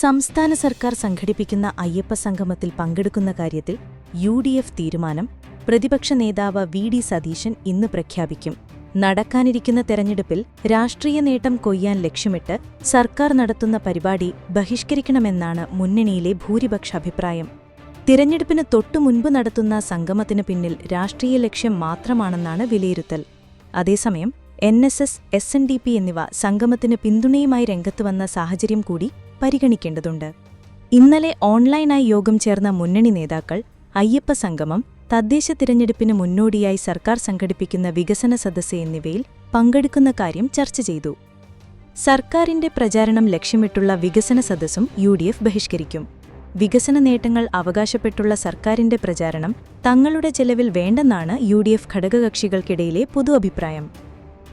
സംസ്ഥാന സർക്കാർ സംഘടിപ്പിക്കുന്ന അയ്യപ്പ സംഗമത്തിൽ പങ്കെടുക്കുന്ന കാര്യത്തിൽ യു ഡി എഫ് തീരുമാനം പ്രതിപക്ഷ നേതാവ് വി ഡി സതീശൻ ഇന്ന് പ്രഖ്യാപിക്കും. നടക്കാനിരിക്കുന്ന തെരഞ്ഞെടുപ്പിൽ രാഷ്ട്രീയ നേട്ടം കൊയ്യാൻ ലക്ഷ്യമിട്ട് സർക്കാർ നടത്തുന്ന പരിപാടി ബഹിഷ്കരിക്കണമെന്നാണ് മുന്നണിയിലെ ഭൂരിപക്ഷ അഭിപ്രായം. തിരഞ്ഞെടുപ്പിന് തൊട്ടുമുൻപ് നടത്തുന്ന സംഗമത്തിന് പിന്നിൽ രാഷ്ട്രീയ ലക്ഷ്യം മാത്രമാണെന്നാണ് വിലയിരുത്തൽ. അതേസമയം N S S S N D P എന്നിവ സംഗമത്തിന് പിന്തുണയുമായി രംഗത്തുവന്ന സാഹചര്യം കൂടി പരിഗണിക്കേണ്ടതുണ്ട്. ഇന്നലെ ഓൺലൈനായി യോഗം ചേർന്ന മുന്നണി നേതാക്കൾ അയ്യപ്പ സംഗമം തദ്ദേശ തിരഞ്ഞെടുപ്പിന് മുന്നോടിയായി സർക്കാർ സംഘടിപ്പിക്കുന്ന വികസന സദസ്സ് എന്നിവയിൽ പങ്കെടുക്കുന്ന കാര്യം ചർച്ച ചെയ്തു. സർക്കാരിന്റെ പ്രചാരണം ലക്ഷ്യമിട്ടുള്ള വികസന സദസ്സും യു ഡി എഫ് ബഹിഷ്കരിക്കും. വികസന നേട്ടങ്ങൾ അവകാശപ്പെട്ടുള്ള സർക്കാരിന്റെ പ്രചാരണം തങ്ങളുടെ ചെലവിൽ വേണ്ടെന്നാണ് യു ഡി എഫ് ഘടകകക്ഷികൾക്കിടയിലെ പൊതു അഭിപ്രായം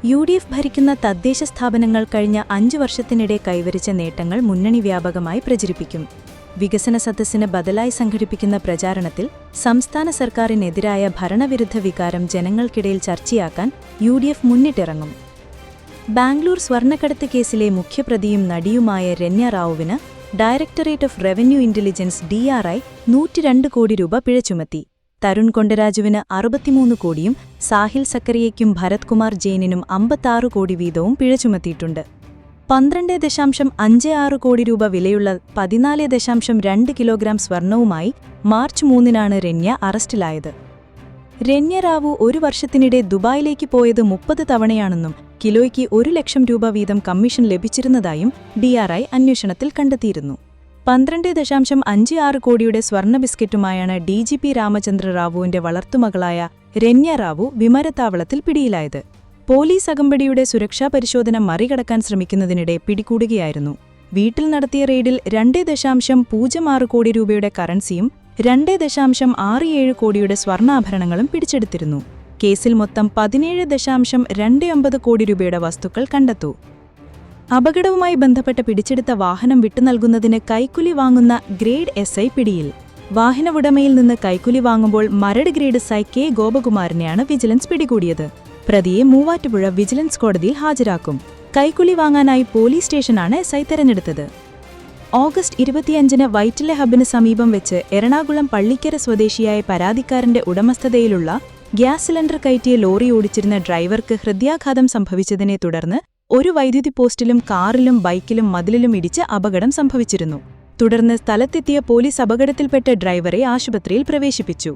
യു ഡി എഫ് ഭരിക്കുന്ന തദ്ദേശ സ്ഥാപനങ്ങൾ കഴിഞ്ഞ അഞ്ചു വർഷത്തിനിടെ കൈവരിച്ച നേട്ടങ്ങൾ മുന്നണി വ്യാപകമായി പ്രചരിപ്പിക്കും. വികസന സദസ്സിന് ബദലായി സംഘടിപ്പിക്കുന്ന പ്രചാരണത്തിൽ സംസ്ഥാന സർക്കാരിനെതിരായ ഭരണവിരുദ്ധ വികാരം ജനങ്ങൾക്കിടയിൽ ചർച്ചയാക്കാൻ യു ഡി എഫ് മുന്നിട്ടിറങ്ങും. ബാംഗ്ലൂർ സ്വർണക്കടത്ത് കേസിലെ മുഖ്യപ്രതിയും നടിയുമായ Ranya റാവുവിന് directorate of revenue intelligence DRI നൂറ്റിരണ്ട് കോടി രൂപ പിഴ ചുമത്തി. തരുൺ കൊണ്ടരാജുവിന് അറുപത്തിമൂന്ന് കോടിയും സാഹിൽ സക്കറിയയ്ക്കും ഭരത് കുമാർ ജെയിനിനും അമ്പത്താറ് കോടി വീതവും പിഴ ചുമത്തിയിട്ടുണ്ട്. പന്ത്രണ്ട് ദശാംശം അഞ്ച് ആറ് കോടി രൂപ വിലയുള്ള പതിനാല് ദശാംശം രണ്ട് കിലോഗ്രാം സ്വർണവുമായി മാർച്ച് മൂന്നിനാണ് രന്യ അറസ്റ്റിലായത്. രന്യ റാവു ഒരു വർഷത്തിനിടെ ദുബായിലേക്ക് പോയത് മുപ്പത് തവണയാണെന്നും കിലോയ്ക്ക് ഒരു ലക്ഷം രൂപ വീതം കമ്മീഷൻ ലഭിച്ചിരുന്നതായും ഡിആർഐ അന്വേഷണത്തിൽ കണ്ടെത്തിയിരുന്നു. പന്ത്രണ്ട് ദശാംശം അഞ്ച് ആറ് കോടിയുടെ സ്വർണ ബിസ്ക്കറ്റുമായാണ് ഡി ജി പി രാമചന്ദ്ര റാവുവിന്റെ വളർത്തുമകളായ രന്യ റാവു വിമാനത്താവളത്തിൽ പിടിയിലായത്. പോലീസ് അകമ്പടിയുടെ സുരക്ഷാ പരിശോധന മറികടക്കാൻ ശ്രമിക്കുന്നതിനിടെ പിടികൂടുകയായിരുന്നു. വീട്ടിൽ നടത്തിയ റെയ്ഡിൽ രണ്ട് ദശാംശം പൂജ്യം ആറ് കോടി രൂപയുടെ കറൻസിയും രണ്ട് ദശാംശം ആറ് ഏഴ് കോടിയുടെ സ്വർണാഭരണങ്ങളും പിടിച്ചെടുത്തിരുന്നു. കേസിൽ മൊത്തം പതിനേഴ് ദശാംശം രണ്ട് അമ്പത് കോടി രൂപയുടെ വസ്തുക്കൾ കണ്ടെത്തു. അപകടവുമായി ബന്ധപ്പെട്ട് പിടിച്ചെടുത്ത വാഹനം വിട്ടുനൽകുന്നതിന് കൈക്കുലി വാങ്ങുന്ന ഗ്രേഡ് എസ് ഐ പിടിയിൽ. വാഹന ഉടമയിൽ നിന്ന് കൈക്കുലി വാങ്ങുമ്പോൾ മരട് ഗ്രേഡ് ഐ കെ ഗോപകുമാറിനെയാണ് വിജിലൻസ് പിടികൂടിയത്. പ്രതിയെ മൂവാറ്റുപുഴ വിജിലൻസ് കോടതിയിൽ ഹാജരാക്കും. കൈക്കുലി വാങ്ങാനായി പോലീസ് സ്റ്റേഷനാണ് എസ് ഐ തെരഞ്ഞെടുത്തത്. ഓഗസ്റ്റ് ഇരുപത്തിയഞ്ചിന് വൈറ്റിലെ ഹബിന് സമീപം വെച്ച് എറണാകുളം പള്ളിക്കര സ്വദേശിയായ പരാതിക്കാരന്റെ ഉടമസ്ഥതയിലുള്ള ഗ്യാസ് സിലിണ്ടർ കയറ്റിയ ലോറി ഓടിച്ചിരുന്ന ഡ്രൈവർക്ക് ഹൃദയാഘാതം സംഭവിച്ചതിനെ തുടർന്ന് ഒരു വൈദ്യുതി പോസ്റ്റിലും കാറിലും ബൈക്കിലും മതിലിലും ഇടിച്ച് അപകടം സംഭവിച്ചിരുന്നു. തുടർന്ന് സ്ഥലത്തെത്തിയ പോലീസ് അപകടത്തിൽപ്പെട്ട ഡ്രൈവറെ ആശുപത്രിയിൽ പ്രവേശിപ്പിച്ചു.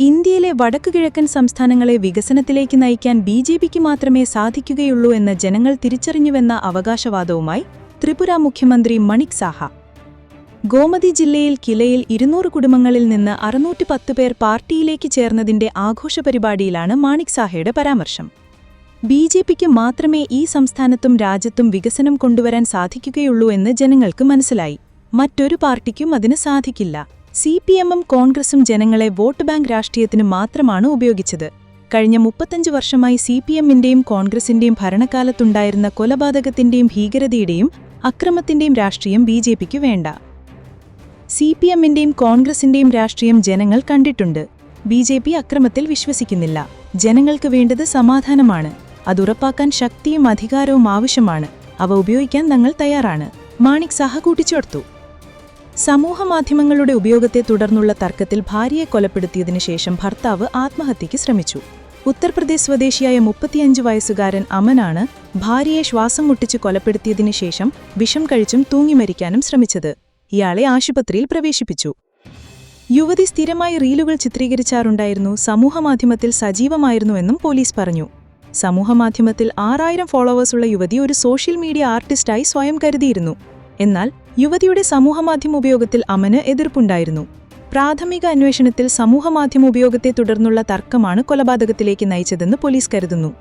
ഇന്ത്യയിലെ വടക്കുകിഴക്കൻ സംസ്ഥാനങ്ങളെ വികസനത്തിലേക്ക് നയിക്കാൻ ബി ജെ പിക്ക് മാത്രമേ സാധിക്കുകയുള്ളൂ എന്ന് ജനങ്ങൾ തിരിച്ചറിഞ്ഞുവെന്ന അവകാശവാദവുമായി ത്രിപുര മുഖ്യമന്ത്രി മണിക് സാഹ. ഗോമതി ജില്ലയിൽ കിലയിൽ ഇരുന്നൂറ് കുടുംബങ്ങളിൽ നിന്ന് അറുന്നൂറ്റി പത്ത് പേർ പാർട്ടിയിലേക്ക് ചേർന്നതിന്റെ ആഘോഷ പരിപാടിയിലാണ് മാണിക് സാഹയുടെ പരാമർശം. ബി ജെ പിക്ക് മാത്രമേ ഈ സംസ്ഥാനത്തും രാജ്യത്തും വികസനം കൊണ്ടുവരാൻ സാധിക്കുകയുള്ളൂ എന്ന് ജനങ്ങൾക്ക് മനസ്സിലായി. മറ്റൊരു പാർട്ടിക്കും അതിന് സാധിക്കില്ല. സി പി എമ്മും കോൺഗ്രസും ജനങ്ങളെ വോട്ട് ബാങ്ക് രാഷ്ട്രീയത്തിന് മാത്രമാണ് ഉപയോഗിച്ചത്. കഴിഞ്ഞ മുപ്പത്തഞ്ച് വർഷമായി സി പി എമ്മിന്റെയും കോൺഗ്രസിന്റെയും ഭരണകാലത്തുണ്ടായിരുന്ന കൊലപാതകത്തിന്റെയും ഭീകരതയുടെയും അക്രമത്തിന്റെയും രാഷ്ട്രീയം ബി ജെ പിക്ക് വേണ്ട. സി പി എമ്മിന്റെയും കോൺഗ്രസിന്റെയും രാഷ്ട്രീയം ജനങ്ങൾ കണ്ടിട്ടുണ്ട്. ബി ജെ പി അക്രമത്തിൽ വിശ്വസിക്കുന്നില്ല. ജനങ്ങൾക്ക് വേണ്ടത് സമാധാനമാണ്. അതുറപ്പാക്കാൻ ശക്തിയും അധികാരവും ആവശ്യമാണ്. അവ ഉപയോഗിക്കാൻ തങ്ങൾ തയ്യാറാണ്. മാണിക് സഹ കൂട്ടിച്ചേർത്തു സമൂഹമാധ്യമങ്ങളുടെ ഉപയോഗത്തെ തുടർന്നുള്ള തർക്കത്തിൽ ഭാര്യയെ കൊലപ്പെടുത്തിയതിനു ശേഷം ഭർത്താവ് ആത്മഹത്യയ്ക്ക് ശ്രമിച്ചു. ഉത്തർപ്രദേശ് സ്വദേശിയായ മുപ്പത്തിയഞ്ച് വയസ്സുകാരൻ അമനാണ് ഭാര്യയെ ശ്വാസം മുട്ടിച്ച് കൊലപ്പെടുത്തിയതിനു ശേഷം വിഷം കഴിച്ചും തൂങ്ങിമരിക്കാനും ശ്രമിച്ചത്. ഇയാളെ ആശുപത്രിയിൽ പ്രവേശിപ്പിച്ചു. യുവതി സ്ഥിരമായി റീലുകൾ ചിത്രീകരിച്ചാറുണ്ടായിരുന്നു. സമൂഹമാധ്യമത്തിൽ സജീവമായിരുന്നുവെന്നും പോലീസ് പറഞ്ഞു. സമൂഹമാധ്യമത്തിൽ ആറായിരം ഫോളോവേഴ്സുള്ള യുവതി ഒരു സോഷ്യൽ മീഡിയ ആർട്ടിസ്റ്റായി സ്വയം കരുതിയിരുന്നു. എന്നാൽ യുവതിയുടെ സമൂഹമാധ്യമ ഉപയോഗത്തിൽ അമന് എതിർപ്പുണ്ടായിരുന്നു. പ്രാഥമിക അന്വേഷണത്തിൽ സമൂഹമാധ്യമ ഉപയോഗത്തെ തുടർന്നുള്ള തർക്കമാണ് കൊലപാതകത്തിലേക്ക് നയിച്ചതെന്ന് പോലീസ് കരുതുന്നു.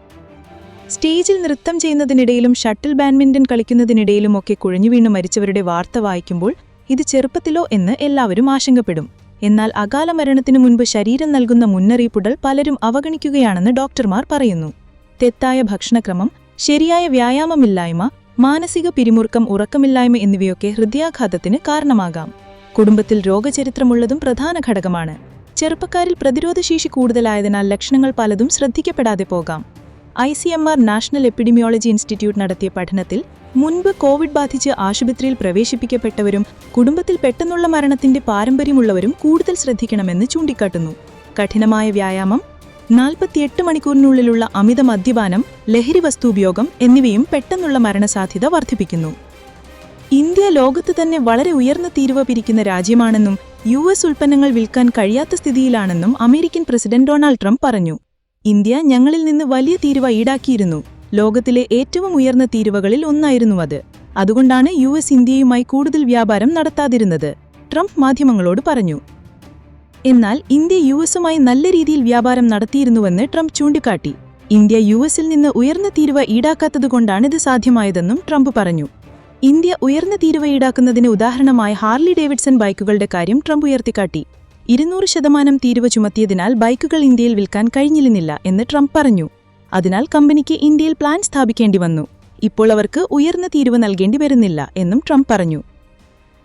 സ്റ്റേജിൽ നൃത്തം ചെയ്യുന്നതിനിടയിലും ഷട്ടിൽ ബാഡ്മിന്റൺ കളിക്കുന്നതിനിടയിലുമൊക്കെ കുഴഞ്ഞുവീണ് മരിച്ചവരുടെ വാർത്ത വായിക്കുമ്പോൾ ഇത് ചെറുപ്പത്തിലോ എന്ന് എല്ലാവരും ആശങ്കപ്പെടും. എന്നാൽ അകാല മരണത്തിനു മുൻപ് ശരീരം നൽകുന്ന മുന്നറിയിപ്പുകൾ പലരും അവഗണിക്കുകയാണെന്ന് ഡോക്ടർമാർ പറയുന്നു. തെറ്റായ ഭക്ഷണക്രമം ശരിയായ വ്യായാമമില്ലായ്മ മാനസിക പിരിമുറുക്കം ഉറക്കമില്ലായ്മ എന്നിവയൊക്കെ ഹൃദയാഘാതത്തിന് കാരണമാകാം. കുടുംബത്തിൽ രോഗചരിത്രമുള്ളതും പ്രധാന ഘടകമാണ്. ചെറുപ്പക്കാരിൽ പ്രതിരോധശേഷി കൂടുതലായതിനാൽ ലക്ഷണങ്ങൾ പലതും ശ്രദ്ധിക്കപ്പെടാതെ പോകാം. I C M R national epidemiology institute നടത്തിയ പഠനത്തിൽ മുൻപ് കോവിഡ് ബാധിച്ച് ആശുപത്രിയിൽ പ്രവേശിപ്പിക്കപ്പെട്ടവരും കുടുംബത്തിൽ പെട്ടെന്നുള്ള മരണത്തിന്റെ പാരമ്പര്യമുള്ളവരും കൂടുതൽ ശ്രദ്ധിക്കണമെന്ന് ചൂണ്ടിക്കാട്ടുന്നു. കഠിനമായ വ്യായാമം നാൽപ്പത്തിയെട്ട് മണിക്കൂറിനുള്ളിലുള്ള അമിത മദ്യപാനം ലഹരി വസ്തു ഉപയോഗം എന്നിവയും പെട്ടെന്നുള്ള മരണസാധ്യത വർദ്ധിപ്പിക്കുന്നു. ഇന്ത്യ ലോകത്ത് തന്നെ വളരെ ഉയർന്ന തീരുവ പിരിക്കുന്ന രാജ്യമാണെന്നും യു എസ് ഉൽപ്പന്നങ്ങൾ വിൽക്കാൻ കഴിയാത്ത സ്ഥിതിയിലാണെന്നും അമേരിക്കൻ പ്രസിഡന്റ് ഡൊണാൾഡ് ട്രംപ് പറഞ്ഞു. ഇന്ത്യ ഞങ്ങളിൽ നിന്ന് വലിയ തീരുവ ഈടാക്കിയിരുന്നു. ലോകത്തിലെ ഏറ്റവും ഉയർന്ന തീരുവകളിൽ ഒന്നായിരുന്നു അത്. അതുകൊണ്ടാണ് യു എസ് ഇന്ത്യയുമായി കൂടുതൽ വ്യാപാരം നടത്താതിരുന്നത് ട്രംപ് മാധ്യമങ്ങളോട് പറഞ്ഞു. എന്നാൽ ഇന്ത്യ യു എസുമായി നല്ല രീതിയിൽ വ്യാപാരം നടത്തിയിരുന്നുവെന്ന് ട്രംപ് ചൂണ്ടിക്കാട്ടി. ഇന്ത്യ യു എസിൽ നിന്ന് ഉയർന്ന തീരുവ ഈടാക്കാത്തതുകൊണ്ടാണ് ഇത് സാധ്യമായതെന്നും ട്രംപ് പറഞ്ഞു. ഇന്ത്യ ഉയർന്ന തീരുവ ഈടാക്കുന്നതിന് ഉദാഹരണമായ ഹാർലി ഡേവിഡ്സൺ ബൈക്കുകളുടെ കാര്യം ട്രംപ് ഉയർത്തിക്കാട്ടി. ഇരുന്നൂറ് ശതമാനം തീരുവ ചുമത്തിയതിനാൽ ബൈക്കുകൾ ഇന്ത്യയിൽ വിൽക്കാൻ കഴിഞ്ഞിരുന്നില്ല എന്ന് ട്രംപ് പറഞ്ഞു. അതിനാൽ കമ്പനിക്ക് ഇന്ത്യയിൽ പ്ലാൻ സ്ഥാപിക്കേണ്ടി വന്നു. ഇപ്പോൾ അവർക്ക് ഉയർന്ന തീരുവ നൽകേണ്ടി വരുന്നില്ല എന്നും ട്രംപ് പറഞ്ഞു.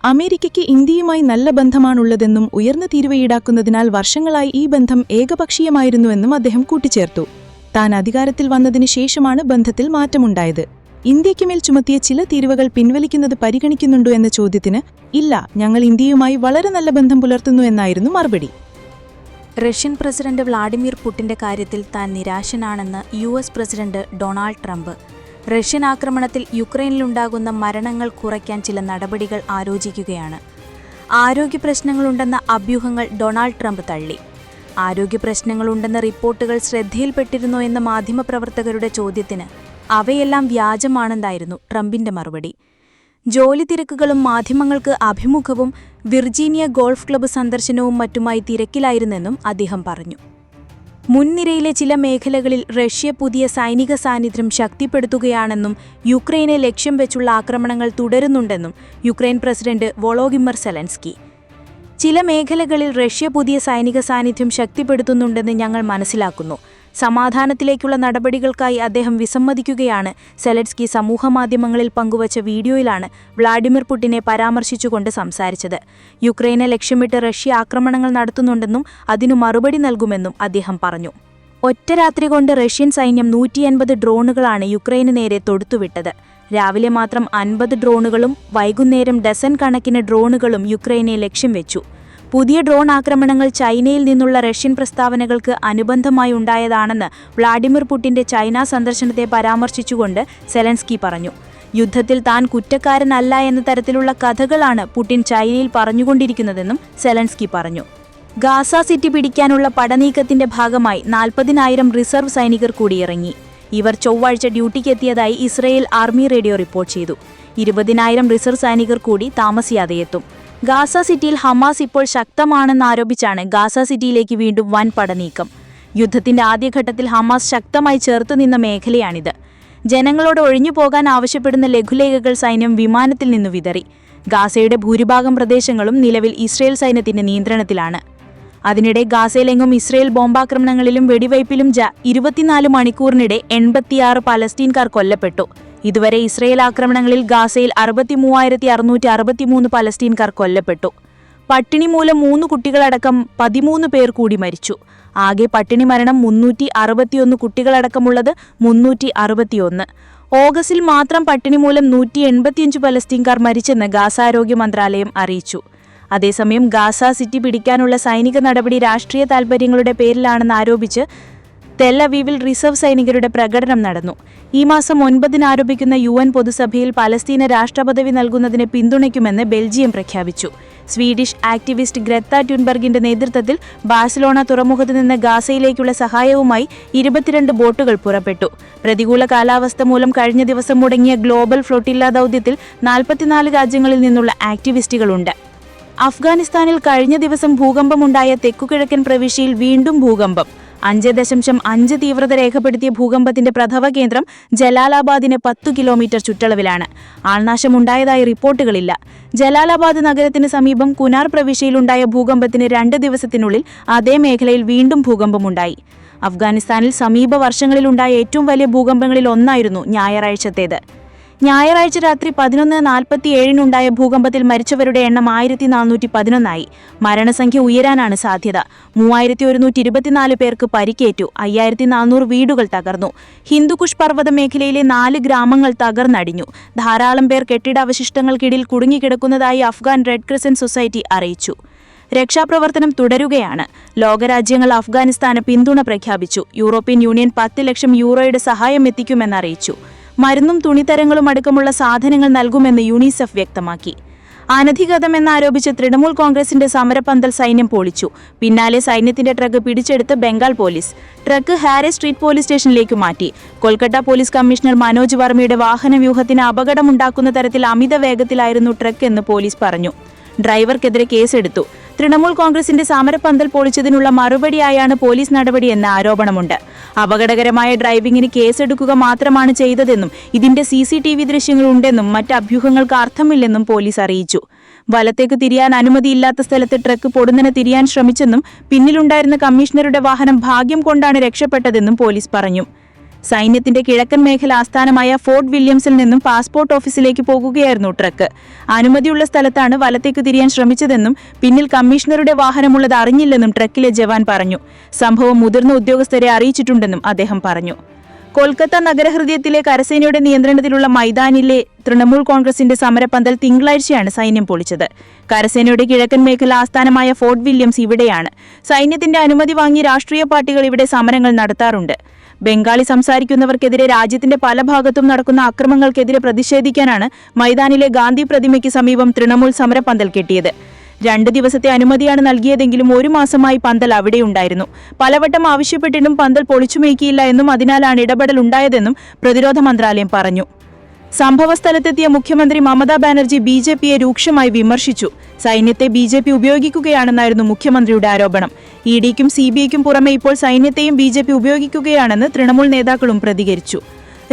അമേരിക്കയ്ക്ക് ഇന്ത്യയുമായി നല്ല ബന്ധമാണുള്ളതെന്നും ഉയർന്ന തീരുവ ഈടാക്കുന്നതിനാൽ വർഷങ്ങളായി ഈ ബന്ധം ഏകപക്ഷീയമായിരുന്നുവെന്നും അദ്ദേഹം കൂട്ടിച്ചേർത്തു. താൻ അധികാരത്തിൽ വന്നതിനു ശേഷമാണ് ബന്ധത്തിൽ മാറ്റമുണ്ടായത്. ഇന്ത്യയ്ക്കുമേൽ ചുമത്തിയ ചില തീരുവകൾ പിൻവലിക്കുന്നത് പരിഗണിക്കുന്നുണ്ടോ എന്ന ചോദ്യത്തിന് ഇല്ല ഞങ്ങൾ ഇന്ത്യയുമായി വളരെ നല്ല ബന്ധം പുലർത്തുന്നു എന്നായിരുന്നു മറുപടി. റഷ്യൻ പ്രസിഡന്റ് വ്ളാഡിമിർ പുടിന്റെ കാര്യത്തിൽ താൻ നിരാശനാണെന്ന് U president Donald Trump Russian ആക്രമണത്തിൽ യുക്രൈനിലുണ്ടാകുന്ന മരണങ്ങൾ കുറയ്ക്കാൻ ചില നടപടികൾ ആലോചിക്കുകയാണ്. ആരോഗ്യ പ്രശ്നങ്ങളുണ്ടെന്ന അഭ്യൂഹങ്ങൾ ഡൊണാൾഡ് ട്രംപ് തള്ളി. ആരോഗ്യ പ്രശ്നങ്ങളുണ്ടെന്ന റിപ്പോർട്ടുകൾ ശ്രദ്ധയിൽപ്പെട്ടിരുന്നോ എന്ന മാധ്യമപ്രവർത്തകരുടെ ചോദ്യത്തിന് അവയെല്ലാം വ്യാജമാണെന്നായിരുന്നു ട്രംപിന്റെ മറുപടി. ജോലി തിരക്കുകളും മാധ്യമങ്ങൾക്ക് അഭിമുഖവും വിർജീനിയ ഗോൾഫ് ക്ലബ്ബ് സന്ദർശനവും മറ്റുമായി തിരക്കിലായിരുന്നെന്നും അദ്ദേഹം പറഞ്ഞു. മുൻനിരയിലെ ചില മേഖലകളിൽ റഷ്യ പുതിയ സൈനിക സാന്നിധ്യം ശക്തിപ്പെടുത്തുകയാണെന്നും യുക്രൈനെ ലക്ഷ്യം വെച്ചുള്ള ആക്രമണങ്ങൾ തുടരുന്നുണ്ടെന്നും യുക്രൈൻ പ്രസിഡന്റ് വോളോഗിമർ സെലൻസ്കി. ചില മേഖലകളിൽ റഷ്യ പുതിയ സൈനിക സാന്നിധ്യം ശക്തിപ്പെടുത്തുന്നുണ്ടെന്ന് ഞങ്ങൾ മനസ്സിലാക്കുന്നു. സമാധാനത്തിലേക്കുള്ള നടപടികൾക്കായി അദ്ദേഹം വിസമ്മതിക്കുകയാണ്. സെലറ്റ്സ്കി സമൂഹമാധ്യമങ്ങളിൽ പങ്കുവച്ച വീഡിയോയിലാണ് വ്ളാഡിമിർ പുടിനെ പരാമർശിച്ചുകൊണ്ട് സംസാരിച്ചത്. യുക്രൈനെ ലക്ഷ്യമിട്ട് റഷ്യ ആക്രമണങ്ങൾ നടത്തുന്നുണ്ടെന്നും അതിനു മറുപടി നൽകുമെന്നും അദ്ദേഹം പറഞ്ഞു. ഒറ്റ രാത്രി കൊണ്ട് റഷ്യൻ സൈന്യം നൂറ്റി അൻപത് ഡ്രോണുകളാണ് യുക്രൈന് നേരെ തൊടുത്തുവിട്ടത്. രാവിലെ മാത്രം അൻപത് ഡ്രോണുകളും വൈകുന്നേരം ഡസൻ കണക്കിന് ഡ്രോണുകളും യുക്രൈനെ ലക്ഷ്യം വെച്ചു. പുതിയ ഡ്രോൺ ആക്രമണങ്ങൾ ചൈനയിൽ നിന്നുള്ള റഷ്യൻ പ്രസ്താവനകൾക്ക് അനുബന്ധമായി ഉണ്ടായതാണെന്ന് വ്ളാഡിമിർ പുടിന്റെ ചൈന സന്ദർശനത്തെ പരാമർശിച്ചുകൊണ്ട് സെലൻസ്കി പറഞ്ഞു. യുദ്ധത്തിൽ താൻ കുറ്റക്കാരനല്ല എന്ന തരത്തിലുള്ള കഥകളാണ് പുടിൻ ചൈനയിൽ പറഞ്ഞുകൊണ്ടിരിക്കുന്നതെന്നും സെലൻസ്കി പറഞ്ഞു. ഗാസ സിറ്റി പിടിക്കാനുള്ള പടനീക്കത്തിന്റെ ഭാഗമായി നാൽപ്പതിനായിരം റിസർവ് സൈനികർ കൂടിയിറങ്ങി. ഇവർ ചൊവ്വാഴ്ച ഡ്യൂട്ടിക്കെത്തിയതായി ഇസ്രയേൽ ആർമി റേഡിയോ റിപ്പോർട്ട് ചെയ്തു. ഇരുപതിനായിരം റിസർവ് സൈനികർ കൂടി താമസിയാതെയെത്തും. ഗാസ സിറ്റിയിൽ ഹമാസ് ഇപ്പോൾ ശക്തമാണെന്നാരോപിച്ചാണ് ഗാസ സിറ്റിയിലേക്ക് വീണ്ടും വൻ പടനീക്കം. യുദ്ധത്തിന്റെ ആദ്യഘട്ടത്തിൽ ഹമാസ് ശക്തമായി ചേർത്തു നിന്ന മേഖലയാണിത്. ജനങ്ങളോട് ഒഴിഞ്ഞു പോകാൻ ആവശ്യപ്പെടുന്ന ലഘുലേഖകൾ സൈന്യം വിമാനത്തിൽ നിന്ന് വിതറി. ഗാസയുടെ ഭൂരിഭാഗം പ്രദേശങ്ങളും നിലവിൽ ഇസ്രയേൽ സൈന്യത്തിന്റെ നിയന്ത്രണത്തിലാണ്. അതിനിടെ ഗാസയിലെങ്ങും ഇസ്രയേൽ ബോംബാക്രമണങ്ങളിലും വെടിവയ്പിലും ഇരുപത്തിനാല് മണിക്കൂറിനിടെ എൺപത്തിയാറ് പലസ്തീൻകാർ കൊല്ലപ്പെട്ടു. ഇതുവരെ ഇസ്രയേൽ ആക്രമണങ്ങളിൽ ഗാസയിൽ അറുപത്തിമൂവായിരത്തി അറുന്നൂറ്റി അറുപത്തിമൂന്ന് പലസ്തീൻകാർ കൊല്ലപ്പെട്ടു. പട്ടിണി മൂലം മൂന്ന് കുട്ടികളടക്കം പതിമൂന്ന് പേർ കൂടി മരിച്ചു. ആകെ പട്ടിണി മരണം മുന്നൂറ്റി അറുപത്തിയൊന്ന് കുട്ടികളടക്കമുള്ളത് മുന്നൂറ്റി അറുപത്തിയൊന്ന് ഓഗസ്റ്റിൽ മാത്രം പട്ടിണി മൂലം നൂറ്റി എൺപത്തിയഞ്ച് പലസ്തീൻകാർ മരിച്ചെന്ന് ഗാസാരോഗ്യ മന്ത്രാലയം അറിയിച്ചു. അതേസമയം ഗാസ സിറ്റി പിടിക്കാനുള്ള സൈനിക നടപടി രാഷ്ട്രീയ താൽപര്യങ്ങളുടെ പേരിലാണെന്ന് ആരോപിച്ച് തെല്ലവീവിൽ റിസർവ് സൈനികരുടെ പ്രകടനം നടന്നു. ഈ മാസം ഒൻപതിന് ആരോപിക്കുന്ന യു എൻ പൊതുസഭയിൽ പലസ്തീന രാഷ്ട്രപദവി നൽകുന്നതിനെ പിന്തുണയ്ക്കുമെന്ന് ബെൽജിയം പ്രഖ്യാപിച്ചു. സ്വീഡിഷ് ആക്ടിവിസ്റ്റ് ഗ്രത്ത ട്യൂൻബർഗിന്റെ നേതൃത്വത്തിൽ ബാഴ്സലോണ തുറമുഖത്ത് നിന്ന് ഗാസയിലേക്കുള്ള സഹായവുമായി ഇരുപത്തിരണ്ട് ബോട്ടുകൾ പുറപ്പെട്ടു. പ്രതികൂല കാലാവസ്ഥ മൂലം കഴിഞ്ഞ ദിവസം മുടങ്ങിയ ഗ്ലോബൽ ഫ്ലോട്ടില്ല ദൗത്യത്തിൽ നാൽപ്പത്തിനാല് രാജ്യങ്ങളിൽ നിന്നുള്ള ആക്ടിവിസ്റ്റുകളുണ്ട്. അഫ്ഗാനിസ്ഥാനിൽ കഴിഞ്ഞ ദിവസം ഭൂകമ്പമുണ്ടായ തെക്കുകിഴക്കൻ പ്രവിശ്യയിൽ വീണ്ടും ഭൂകമ്പം. അഞ്ച് ദശാംശം അഞ്ച് തീവ്രത രേഖപ്പെടുത്തിയ ഭൂകമ്പത്തിന്റെ പ്രഥമ കേന്ദ്രം ജലാലാബാദിന് പത്തു കിലോമീറ്റർ ചുറ്റളവിലാണ്. ആൾനാശമുണ്ടായതായി റിപ്പോർട്ടുകളില്ല. ജലാലാബാദ് നഗരത്തിന് സമീപം കുനാർ പ്രവിശ്യയിലുണ്ടായ ഭൂകമ്പത്തിന് രണ്ട് ദിവസത്തിനുള്ളിൽ അതേ മേഖലയിൽ വീണ്ടും ഭൂകമ്പമുണ്ടായി. അഫ്ഗാനിസ്ഥാനിൽ സമീപ വർഷങ്ങളിലുണ്ടായ ഏറ്റവും വലിയ ഭൂകമ്പങ്ങളിൽ ഒന്നായിരുന്നു ഞായറാഴ്ചത്തേത്. ഞായറാഴ്ച രാത്രി പതിനൊന്ന് നാൽപ്പത്തിയേഴിനുണ്ടായ ഭൂകമ്പത്തിൽ മരിച്ചവരുടെ എണ്ണം ആയിരത്തി നാനൂറ്റി പതിനൊന്നായി. മരണസംഖ്യ ഉയരാനാണ് സാധ്യത. മൂവായിരത്തി ഒരുന്നൂറ്റി ഇരുപത്തിനാല് പേർക്ക് പരിക്കേറ്റു. അയ്യായിരത്തി നാനൂറ് വീടുകൾ തകർന്നു. ഹിന്ദുകുഷ് പർവത മേഖലയിലെ നാല് ഗ്രാമങ്ങൾ തകർന്നടിഞ്ഞു. ധാരാളം പേർ കെട്ടിടാവശിഷ്ടങ്ങൾക്കിടയിൽ കുടുങ്ങിക്കിടക്കുന്നതായി അഫ്ഗാൻ റെഡ് ക്രിസന്റ് സൊസൈറ്റി അറിയിച്ചു. രക്ഷാപ്രവർത്തനം തുടരുകയാണ്. ലോകരാജ്യങ്ങൾ അഫ്ഗാനിസ്ഥാന് പിന്തുണ പ്രഖ്യാപിച്ചു. യൂറോപ്യൻ യൂണിയൻ പത്ത് ലക്ഷം യൂറോയുടെ സഹായം എത്തിക്കുമെന്നറിയിച്ചു. മരുന്നും തുണിത്തരങ്ങളും അടക്കമുള്ള സാധനങ്ങൾ നൽകുമെന്ന് യുണിസെഫ് വ്യക്തമാക്കി. അനധികൃതമെന്നാരോപിച്ച് തൃണമൂൽ കോൺഗ്രസിന്റെ സമരപന്തൽ സൈന്യം പൊളിച്ചു. പിന്നാലെ സൈന്യത്തിന്റെ ട്രക്ക് പിടിച്ചെടുത്ത് Bengal police. Truck Hare street police സ്റ്റേഷനിലേക്ക് മാറ്റി. കൊൽക്കത്ത പോലീസ് കമ്മീഷണർ മനോജ് വർമ്മയുടെ വാഹനവ്യൂഹത്തിന് അപകടമുണ്ടാക്കുന്ന തരത്തിൽ അമിത വേഗത്തിലായിരുന്നു ട്രക്ക് എന്ന് പോലീസ് പറഞ്ഞു. ഡ്രൈവർക്കെതിരെ കേസെടുത്തു. തൃണമൂൽ കോൺഗ്രസിന്റെ സമരപന്തൽ പൊളിച്ചതിനുള്ള മറുപടിയായാണ് പോലീസ് നടപടിയെന്ന ആരോപണമുണ്ട്. അപകടകരമായ ഡ്രൈവിംഗിന് കേസെടുക്കുക മാത്രമാണ് ചെയ്തതെന്നും ഇതിന്റെ സി സി ടി വി ദൃശ്യങ്ങൾ ഉണ്ടെന്നും മറ്റ് അഭ്യൂഹങ്ങൾക്ക് അർത്ഥമില്ലെന്നും പോലീസ് അറിയിച്ചു. വലത്തേക്ക് തിരിയാൻ അനുമതിയില്ലാത്ത സ്ഥലത്ത് ട്രക്ക് പൊടുന്നനെ തിരിയാൻ ശ്രമിച്ചെന്നും പിന്നിലുണ്ടായിരുന്ന കമ്മീഷണറുടെ വാഹനം ഭാഗ്യം കൊണ്ടാണ് രക്ഷപ്പെട്ടതെന്നും പോലീസ് പറഞ്ഞു. സൈന്യത്തിന്റെ കിഴക്കൻ മേഖല ആസ്ഥാനമായ ഫോർട്ട് വില്യംസിൽ നിന്നും പാസ്പോർട്ട് ഓഫീസിലേക്ക് പോകുകയായിരുന്നു ട്രക്ക്. അനുമതിയുള്ള സ്ഥലത്താണ് വലത്തേക്ക് തിരിയാൻ ശ്രമിച്ചതെന്നും പിന്നിൽ കമ്മീഷണറുടെ വാഹനമുള്ളത് അറിഞ്ഞില്ലെന്നും ട്രക്കിലെ ജവാൻ പറഞ്ഞു. സംഭവം മുതിർന്ന ഉദ്യോഗസ്ഥരെ അറിയിച്ചിട്ടുണ്ടെന്നും അദ്ദേഹം പറഞ്ഞു. കൊൽക്കത്ത നഗരഹൃദയത്തിലെ കരസേനയുടെ നിയന്ത്രണത്തിലുള്ള മൈതാനിലെ തൃണമൂൽ കോൺഗ്രസിന്റെ സമരപന്തൽ തിങ്കളാഴ്ചയാണ് സൈന്യം പൊളിച്ചത്. കരസേനയുടെ കിഴക്കൻ മേഖല ആസ്ഥാനമായ ഫോർട്ട് വില്യംസ് ഇവിടെയാണ്. സൈന്യത്തിന്റെ അനുമതി വാങ്ങി രാഷ്ട്രീയ പാർട്ടികൾ ഇവിടെ സമരങ്ങൾ നടത്താറുണ്ട്. ബംഗാളി സംസാരിക്കുന്നവർക്കെതിരെ രാജ്യത്തിന്റെ പല ഭാഗത്തും നടക്കുന്ന അക്രമങ്ങൾക്കെതിരെ പ്രതിഷേധിക്കാനാണ് മൈതാനിലെ ഗാന്ധി പ്രതിമയ്ക്ക് സമീപം തൃണമൂൽ സമരപന്തൽ കെട്ടിയത്. രണ്ട് ദിവസത്തെ അനുമതിയാണ് നൽകിയതെങ്കിലും ഒരു മാസമായി പന്തൽ അവിടെയുണ്ടായിരുന്നു. പലവട്ടം ആവശ്യപ്പെട്ടിട്ടും പന്തൽ പൊളിച്ചുമേക്കിയില്ല എന്നും അതിനാലാണ് ഇടപെടൽ ഉണ്ടായതെന്നും പ്രതിരോധ മന്ത്രാലയം പറഞ്ഞു. സംഭവസ്ഥലത്തെത്തിയ മുഖ്യമന്ത്രി മമതാ ബാനർജി ബി ജെ പിയെ രൂക്ഷമായി വിമർശിച്ചു. സൈന്യത്തെ ബി ജെ പി ഉപയോഗിക്കുകയാണെന്നായിരുന്നു മുഖ്യമന്ത്രിയുടെ ആരോപണം. ഇ ഡിക്കും സി ബി ഐക്കും പുറമെ ഇപ്പോൾ സൈന്യത്തെയും ബി ജെ പി ഉപയോഗിക്കുകയാണെന്ന് തൃണമൂൽ നേതാക്കളും പ്രതികരിച്ചു.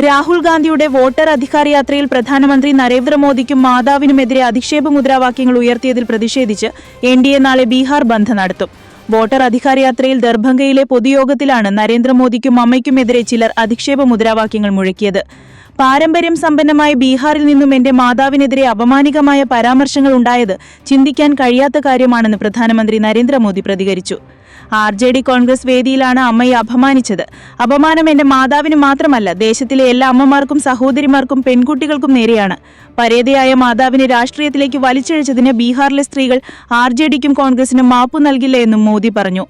രാഹുൽ ഗാന്ധിയുടെ വോട്ടർ അധികാര യാത്രയിൽ പ്രധാനമന്ത്രി നരേന്ദ്രമോദിക്കും മാതാവിനുമെതിരെ അധിക്ഷേപ മുദ്രാവാക്യങ്ങൾ ഉയർത്തിയതിൽ പ്രതിഷേധിച്ച് എൻ ഡി എ നാളെ ബീഹാർ ബന്ദ് നടത്തും. വോട്ടർ അധികാര യാത്രയിൽ ദർഭംഗയിലെ പൊതുയോഗത്തിലാണ് നരേന്ദ്രമോദിക്കും അമ്മയ്ക്കുമെതിരെ ചിലർ അധിക്ഷേപ മുദ്രാവാക്യങ്ങൾ മുഴക്കിയത്. പാരമ്പര്യം സമ്പന്നമായ ബീഹാറിൽ നിന്നും എന്റെ മാതാവിനെതിരെ അപമാനികമായ പരാമർശങ്ങൾ ഉണ്ടായത് ചിന്തിക്കാൻ കഴിയാത്ത കാര്യമാണെന്ന് പ്രധാനമന്ത്രി നരേന്ദ്രമോദി പ്രതികരിച്ചു. ആർ ജെ ഡി കോൺഗ്രസ് വേദിയിലാണ് അമ്മയെ അപമാനിച്ചത്. അപമാനം എന്റെ മാതാവിന് മാത്രമല്ല ദേശത്തിലെ എല്ലാ അമ്മമാർക്കും സഹോദരിമാർക്കും പെൺകുട്ടികൾക്കും നേരെയാണ്. പരേതയായ മാതാവിനെ രാഷ്ട്രീയത്തിലേക്ക് വലിച്ചിഴച്ചതിന് ബീഹാറിലെ സ്ത്രീകൾ ആർ ജെ ഡിക്കും കോൺഗ്രസിനും മാപ്പു നൽകില്ല എന്നും മോദി പറഞ്ഞു.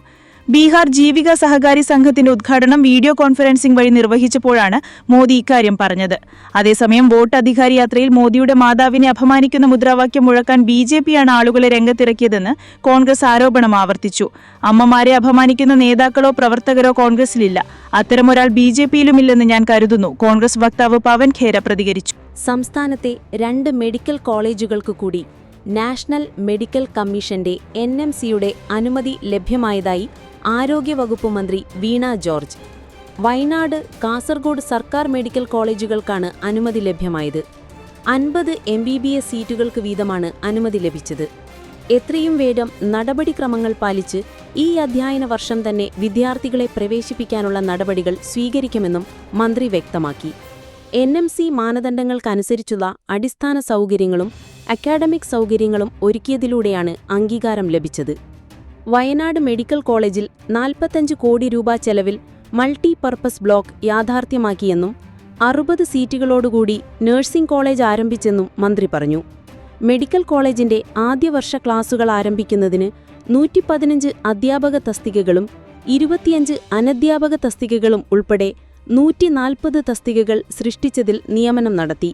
ബീഹാർ ജീവിക സഹകാരി സംഘത്തിന്റെ ഉദ്ഘാടനം വീഡിയോ കോൺഫറൻസിംഗ് വഴി നിർവഹിച്ചപ്പോഴാണ് മോദി ഇക്കാര്യം പറഞ്ഞത്. അതേസമയം വോട്ട് അധികാരി യാത്രയിൽ മോദിയുടെ മാതാവിനെ അപമാനിക്കുന്ന മുദ്രാവാക്യം മുഴക്കാൻ ബി ജെ പിയാണ് ആളുകളെ രംഗത്തിറക്കിയതെന്ന് കോൺഗ്രസ് ആരോപണം ആവർത്തിച്ചു. അമ്മമാരെ അപമാനിക്കുന്ന നേതാക്കളോ പ്രവർത്തകരോ കോൺഗ്രസിലില്ല. അത്തരമൊരാൾ ബി ജെ പിയിലുമില്ലെന്ന് ഞാൻ കരുതുന്നു. കോൺഗ്രസ് വക്താവ് പവൻ ഖേര പ്രതികരിച്ചു. സംസ്ഥാനത്തെ രണ്ട് മെഡിക്കൽ കോളേജുകൾക്ക് കൂടി നാഷണൽ മെഡിക്കൽ കമ്മീഷന്റെ എൻ എം സിയുടെ അനുമതി ലഭ്യമായതായി ആരോഗ്യവകുപ്പ് മന്ത്രി വീണ ജോർജ്. വയനാട് കാസർഗോഡ് സർക്കാർ മെഡിക്കൽ കോളേജുകൾക്കാണ് അനുമതി ലഭ്യമായത്. അൻപത് എം ബി ബി എസ് സീറ്റുകൾക്ക് വീതമാണ് അനുമതി ലഭിച്ചത്. എത്രയും വേഗം നടപടിക്രമങ്ങൾ പാലിച്ച് ഈ അധ്യയന വർഷം തന്നെ വിദ്യാർത്ഥികളെ പ്രവേശിപ്പിക്കാനുള്ള നടപടികൾ സ്വീകരിക്കുമെന്നും മന്ത്രി വ്യക്തമാക്കി. എൻ എം സി മാനദണ്ഡങ്ങൾക്കനുസരിച്ചുള്ള അടിസ്ഥാന സൗകര്യങ്ങളും അക്കാഡമിക് സൗകര്യങ്ങളും ഒരുക്കിയതിലൂടെയാണ് അംഗീകാരം ലഭിച്ചത്. വയനാട് മെഡിക്കൽ കോളേജിൽ നാൽപ്പത്തഞ്ച് കോടി രൂപ ചെലവിൽ മൾട്ടി പർപ്പസ് ബ്ലോക്ക് യാഥാർത്ഥ്യമാക്കിയെന്നും അറുപത് സീറ്റുകളോടുകൂടി നഴ്സിംഗ് കോളേജ് ആരംഭിച്ചെന്നും മന്ത്രി പറഞ്ഞു. മെഡിക്കൽ കോളേജിന്റെ ആദ്യവർഷ ക്ലാസുകൾ ആരംഭിക്കുന്നതിന് നൂറ്റി പതിനഞ്ച് അധ്യാപക തസ്തികകളും ഇരുപത്തിയഞ്ച് അനധ്യാപക തസ്തികകളും ഉൾപ്പെടെ നൂറ്റി നാൽപ്പത് തസ്തികകൾ സൃഷ്ടിച്ചതിൽ നിയമനം നടത്തി.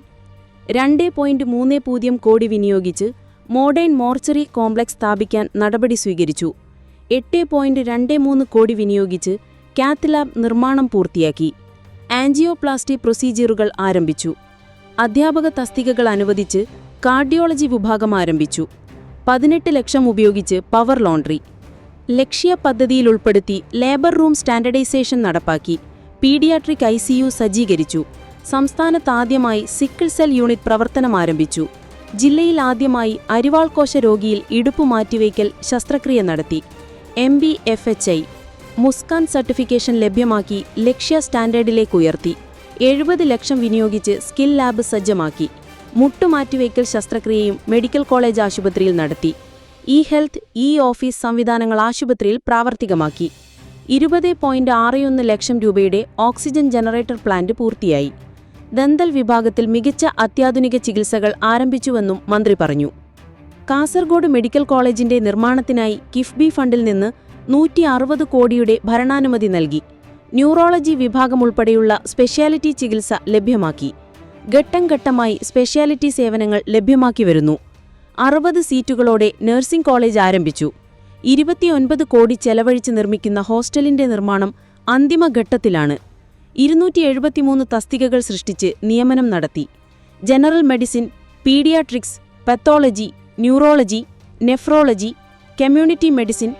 രണ്ട് പോയിന്റ് മൂന്ന് പൂജ്യം കോടി വിനിയോഗിച്ച് മോഡേൺ മോർച്ചറി കോംപ്ലക്സ് സ്ഥാപിക്കാൻ നടപടി സ്വീകരിച്ചു. എട്ട് പോയിന്റ് രണ്ട് മൂന്ന് കോടി വിനിയോഗിച്ച് കാത്ത് ലാബ് നിർമ്മാണം പൂർത്തിയാക്കി. ആൻജിയോപ്ലാസ്റ്റി പ്രൊസീജിയറുകൾ ആരംഭിച്ചു. അധ്യാപക തസ്തികകൾ അനുവദിച്ച് കാർഡിയോളജി വിഭാഗം ആരംഭിച്ചു. പതിനെട്ട് ലക്ഷം ഉപയോഗിച്ച് പവർ ലോണ്ടറി. ലക്ഷ്യ പദ്ധതിയിൽ ഉൾപ്പെടുത്തി ലേബർ റൂം സ്റ്റാൻഡർഡൈസേഷൻ നടപ്പാക്കി. പീഡിയാട്രിക് ഐ സജ്ജീകരിച്ചു. സംസ്ഥാനത്താദ്യമായി സിക്കിൾ സെൽ യൂണിറ്റ് പ്രവർത്തനം ആരംഭിച്ചു. ജില്ലയിൽ ആദ്യമായി അരിവാൾ കോശ രോഗിയിൽ ഇടുപ്പ് മാറ്റിവയ്ക്കൽ ശസ്ത്രക്രിയ നടത്തി. M B F H I Muskan certification ലഭ്യമാക്കി ലക്ഷ്യ സ്റ്റാൻഡേർഡിലേക്ക് ഉയർത്തി എഴുപത് ലക്ഷം വിനിയോഗിച്ച് സ്കിൽ ലാബ് സജ്ജമാക്കി. മുട്ടുമാറ്റിവയ്ക്കൽ ശസ്ത്രക്രിയയും മെഡിക്കൽ കോളേജ് ആശുപത്രിയിൽ നടത്തി. ഇ ഹെൽത്ത് ഇ ഓഫീസ് സംവിധാനങ്ങൾ ആശുപത്രിയിൽ പ്രാവർത്തികമാക്കി. ഇരുപത് പോയിന്റ് ആറൊന്ന് ലക്ഷം രൂപയുടെ ഓക്സിജൻ ജനറേറ്റർ പ്ലാന്റ് പൂർത്തിയായി. ദന്തൽ വിഭാഗത്തിൽ മികച്ച അത്യാധുനിക ചികിത്സകൾ ആരംഭിച്ചുവെന്നും മന്ത്രി പറഞ്ഞു. കാസർഗോഡ് മെഡിക്കൽ കോളേജിന്റെ നിർമ്മാണത്തിനായി കിഫ്ബി ഫണ്ടിൽ നിന്ന് നൂറ്റി അറുപത് കോടിയുടെ ഭരണാനുമതി നൽകി. ന്യൂറോളജി വിഭാഗം ഉൾപ്പെടെയുള്ള സ്പെഷ്യാലിറ്റി ചികിത്സ ലഭ്യമാക്കി. ഘട്ടം ഘട്ടമായി സ്പെഷ്യാലിറ്റി സേവനങ്ങൾ ലഭ്യമാക്കി വരുന്നു. അറുപത് സീറ്റുകളോടെ നഴ്സിംഗ് കോളേജ് ആരംഭിച്ചു. ഇരുപത്തിയൊൻപത് കോടി ചെലവഴിച്ച് നിർമ്മിക്കുന്ന ഹോസ്റ്റലിന്റെ നിർമ്മാണം അന്തിമഘട്ടത്തിലാണ് ഇരുന്നൂറ്റി എഴുപത്തിമൂന്ന് തസ്തികകൾ സൃഷ്ടിച്ച് നിയമനം നടത്തി. General medicine paediatrics pathology neurology nephrology community medicine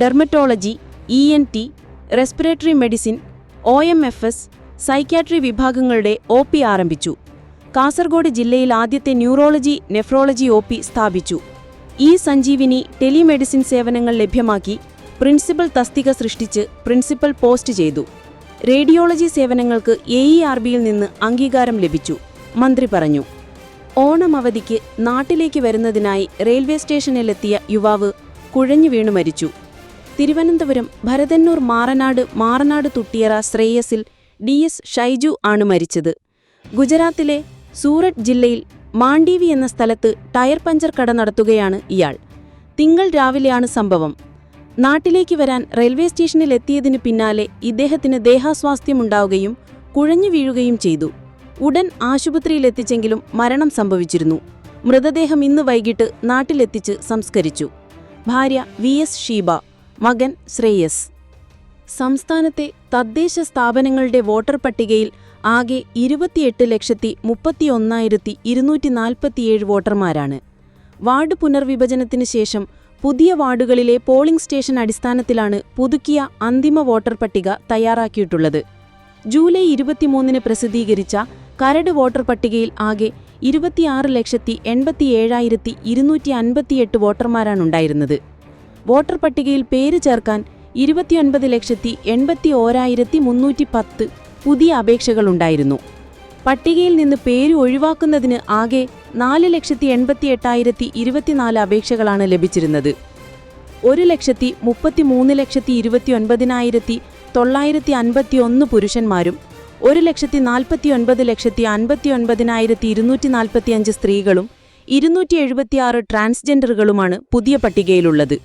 dermatology E N T respiratory medicine O M F S psychiatry വിഭാഗങ്ങളുടെ ഒ പി ആരംഭിച്ചു. കാസർഗോഡ് ജില്ലയിൽ ആദ്യത്തെ ന്യൂറോളജി നെഫ്രോളജി ഒ പി സ്ഥാപിച്ചു. ഇ സഞ്ജീവിനി ടെലിമെഡിസിൻ സേവനങ്ങൾ ലഭ്യമാക്കി പ്രിൻസിപ്പൽ തസ്തിക സൃഷ്ടിച്ച് പ്രിൻസിപ്പൽ പോസ്റ്റ് ചെയ്തു. റേഡിയോളജി സേവനങ്ങൾക്ക് എ ഇ ആർ ബിയിൽ നിന്ന് അംഗീകാരം ലഭിച്ചു. മന്ത്രി പറഞ്ഞു. ഓണം അവധിക്ക് നാട്ടിലേക്ക് വരുന്നതിനായി റെയിൽവേ സ്റ്റേഷനിലെത്തിയ യുവാവ് കുഴഞ്ഞു വീണു മരിച്ചു. തിരുവനന്തപുരം ഭരതന്നൂർ മാറനാട് മാറനാട് തുട്ടിയറ ശ്രേയസിൽ ഡി എസ് ഷൈജു ആണ് മരിച്ചത്. ഗുജറാത്തിലെ സൂററ്റ് ജില്ലയിൽ മാണ്ഡീവി എന്ന സ്ഥലത്ത് ടയർ പഞ്ചർ കട നടത്തുകയാണ് ഇയാൾ. തിങ്കൾ രാവിലെയാണ് സംഭവം. നാട്ടിലേക്ക് വരാൻ റെയിൽവേ സ്റ്റേഷനിൽ എത്തിയതിനു പിന്നാലെ ഇദ്ദേഹത്തിന് ദേഹാസ്വാസ്ഥ്യമുണ്ടാവുകയും കുഴഞ്ഞു വീഴുകയും ചെയ്തു. ഉടൻ ആശുപത്രിയിലെത്തിച്ചെങ്കിലും മരണം സംഭവിച്ചിരുന്നു. മൃതദേഹം ഇന്ന് വൈകിട്ട് നാട്ടിലെത്തിച്ച് സംസ്കരിച്ചു. ഭാര്യ വി. എസ്. ഷീബ മകൻ ശ്രേയസ്. സംസ്ഥാനത്തെ തദ്ദേശ സ്ഥാപനങ്ങളുടെ വോട്ടർ പട്ടികയിൽ ആകെ ഇരുപത്തിയെട്ട് ലക്ഷത്തി മുപ്പത്തിയൊന്നായിരത്തി ഇരുന്നൂറ്റി നാൽപ്പത്തിയേഴ് വോട്ടർമാരാണ്. വാർഡ് പുനർവിഭജനത്തിന് ശേഷം പുതിയ വാർഡുകളിലെ പോളിംഗ് സ്റ്റേഷൻ അടിസ്ഥാനത്തിലാണ് പുതുക്കിയ അന്തിമ വോട്ടർ പട്ടിക തയ്യാറാക്കിയിട്ടുള്ളത്. ജൂലൈ ഇരുപത്തിമൂന്നിന് പ്രസിദ്ധീകരിച്ച കരട് വോട്ടർ പട്ടികയിൽ ആകെ ഇരുപത്തിയാറ് ലക്ഷത്തി എൺപത്തി ഏഴായിരത്തി ഇരുന്നൂറ്റി അൻപത്തിയെട്ട് വോട്ടർമാരാണുണ്ടായിരുന്നത് വോട്ടർ പട്ടികയിൽ പേര് ചേർക്കാൻ ഇരുപത്തിയൊൻപത് ലക്ഷത്തി എൺപത്തി ഓരായിരത്തി മുന്നൂറ്റി പത്ത് പുതിയ അപേക്ഷകളുണ്ടായിരുന്നു പട്ടികയിൽ നിന്ന് പേര് ഒഴിവാക്കുന്നതിന് ആകെ നാല് ലക്ഷത്തി എൺപത്തി എട്ടായിരത്തി ഇരുപത്തിനാല് അപേക്ഷകളാണ് ലഭിച്ചിരുന്നത്. ഒരു ലക്ഷത്തി മുപ്പത്തി മൂന്ന് ലക്ഷത്തി ഇരുപത്തിയൊൻപതിനായിരത്തി തൊള്ളായിരത്തി അൻപത്തിയൊന്ന് പുരുഷന്മാരും ഒരു ലക്ഷത്തി നാൽപ്പത്തി ഒൻപത് ലക്ഷത്തി അൻപത്തി ഒൻപതിനായിരത്തി ഇരുന്നൂറ്റി നാൽപ്പത്തിയഞ്ച് സ്ത്രീകളും ഇരുന്നൂറ്റി എഴുപത്തിയാറ് ട്രാൻസ്ജെൻഡറുകളുമാണ് പുതിയ പട്ടികയിലുള്ളത്.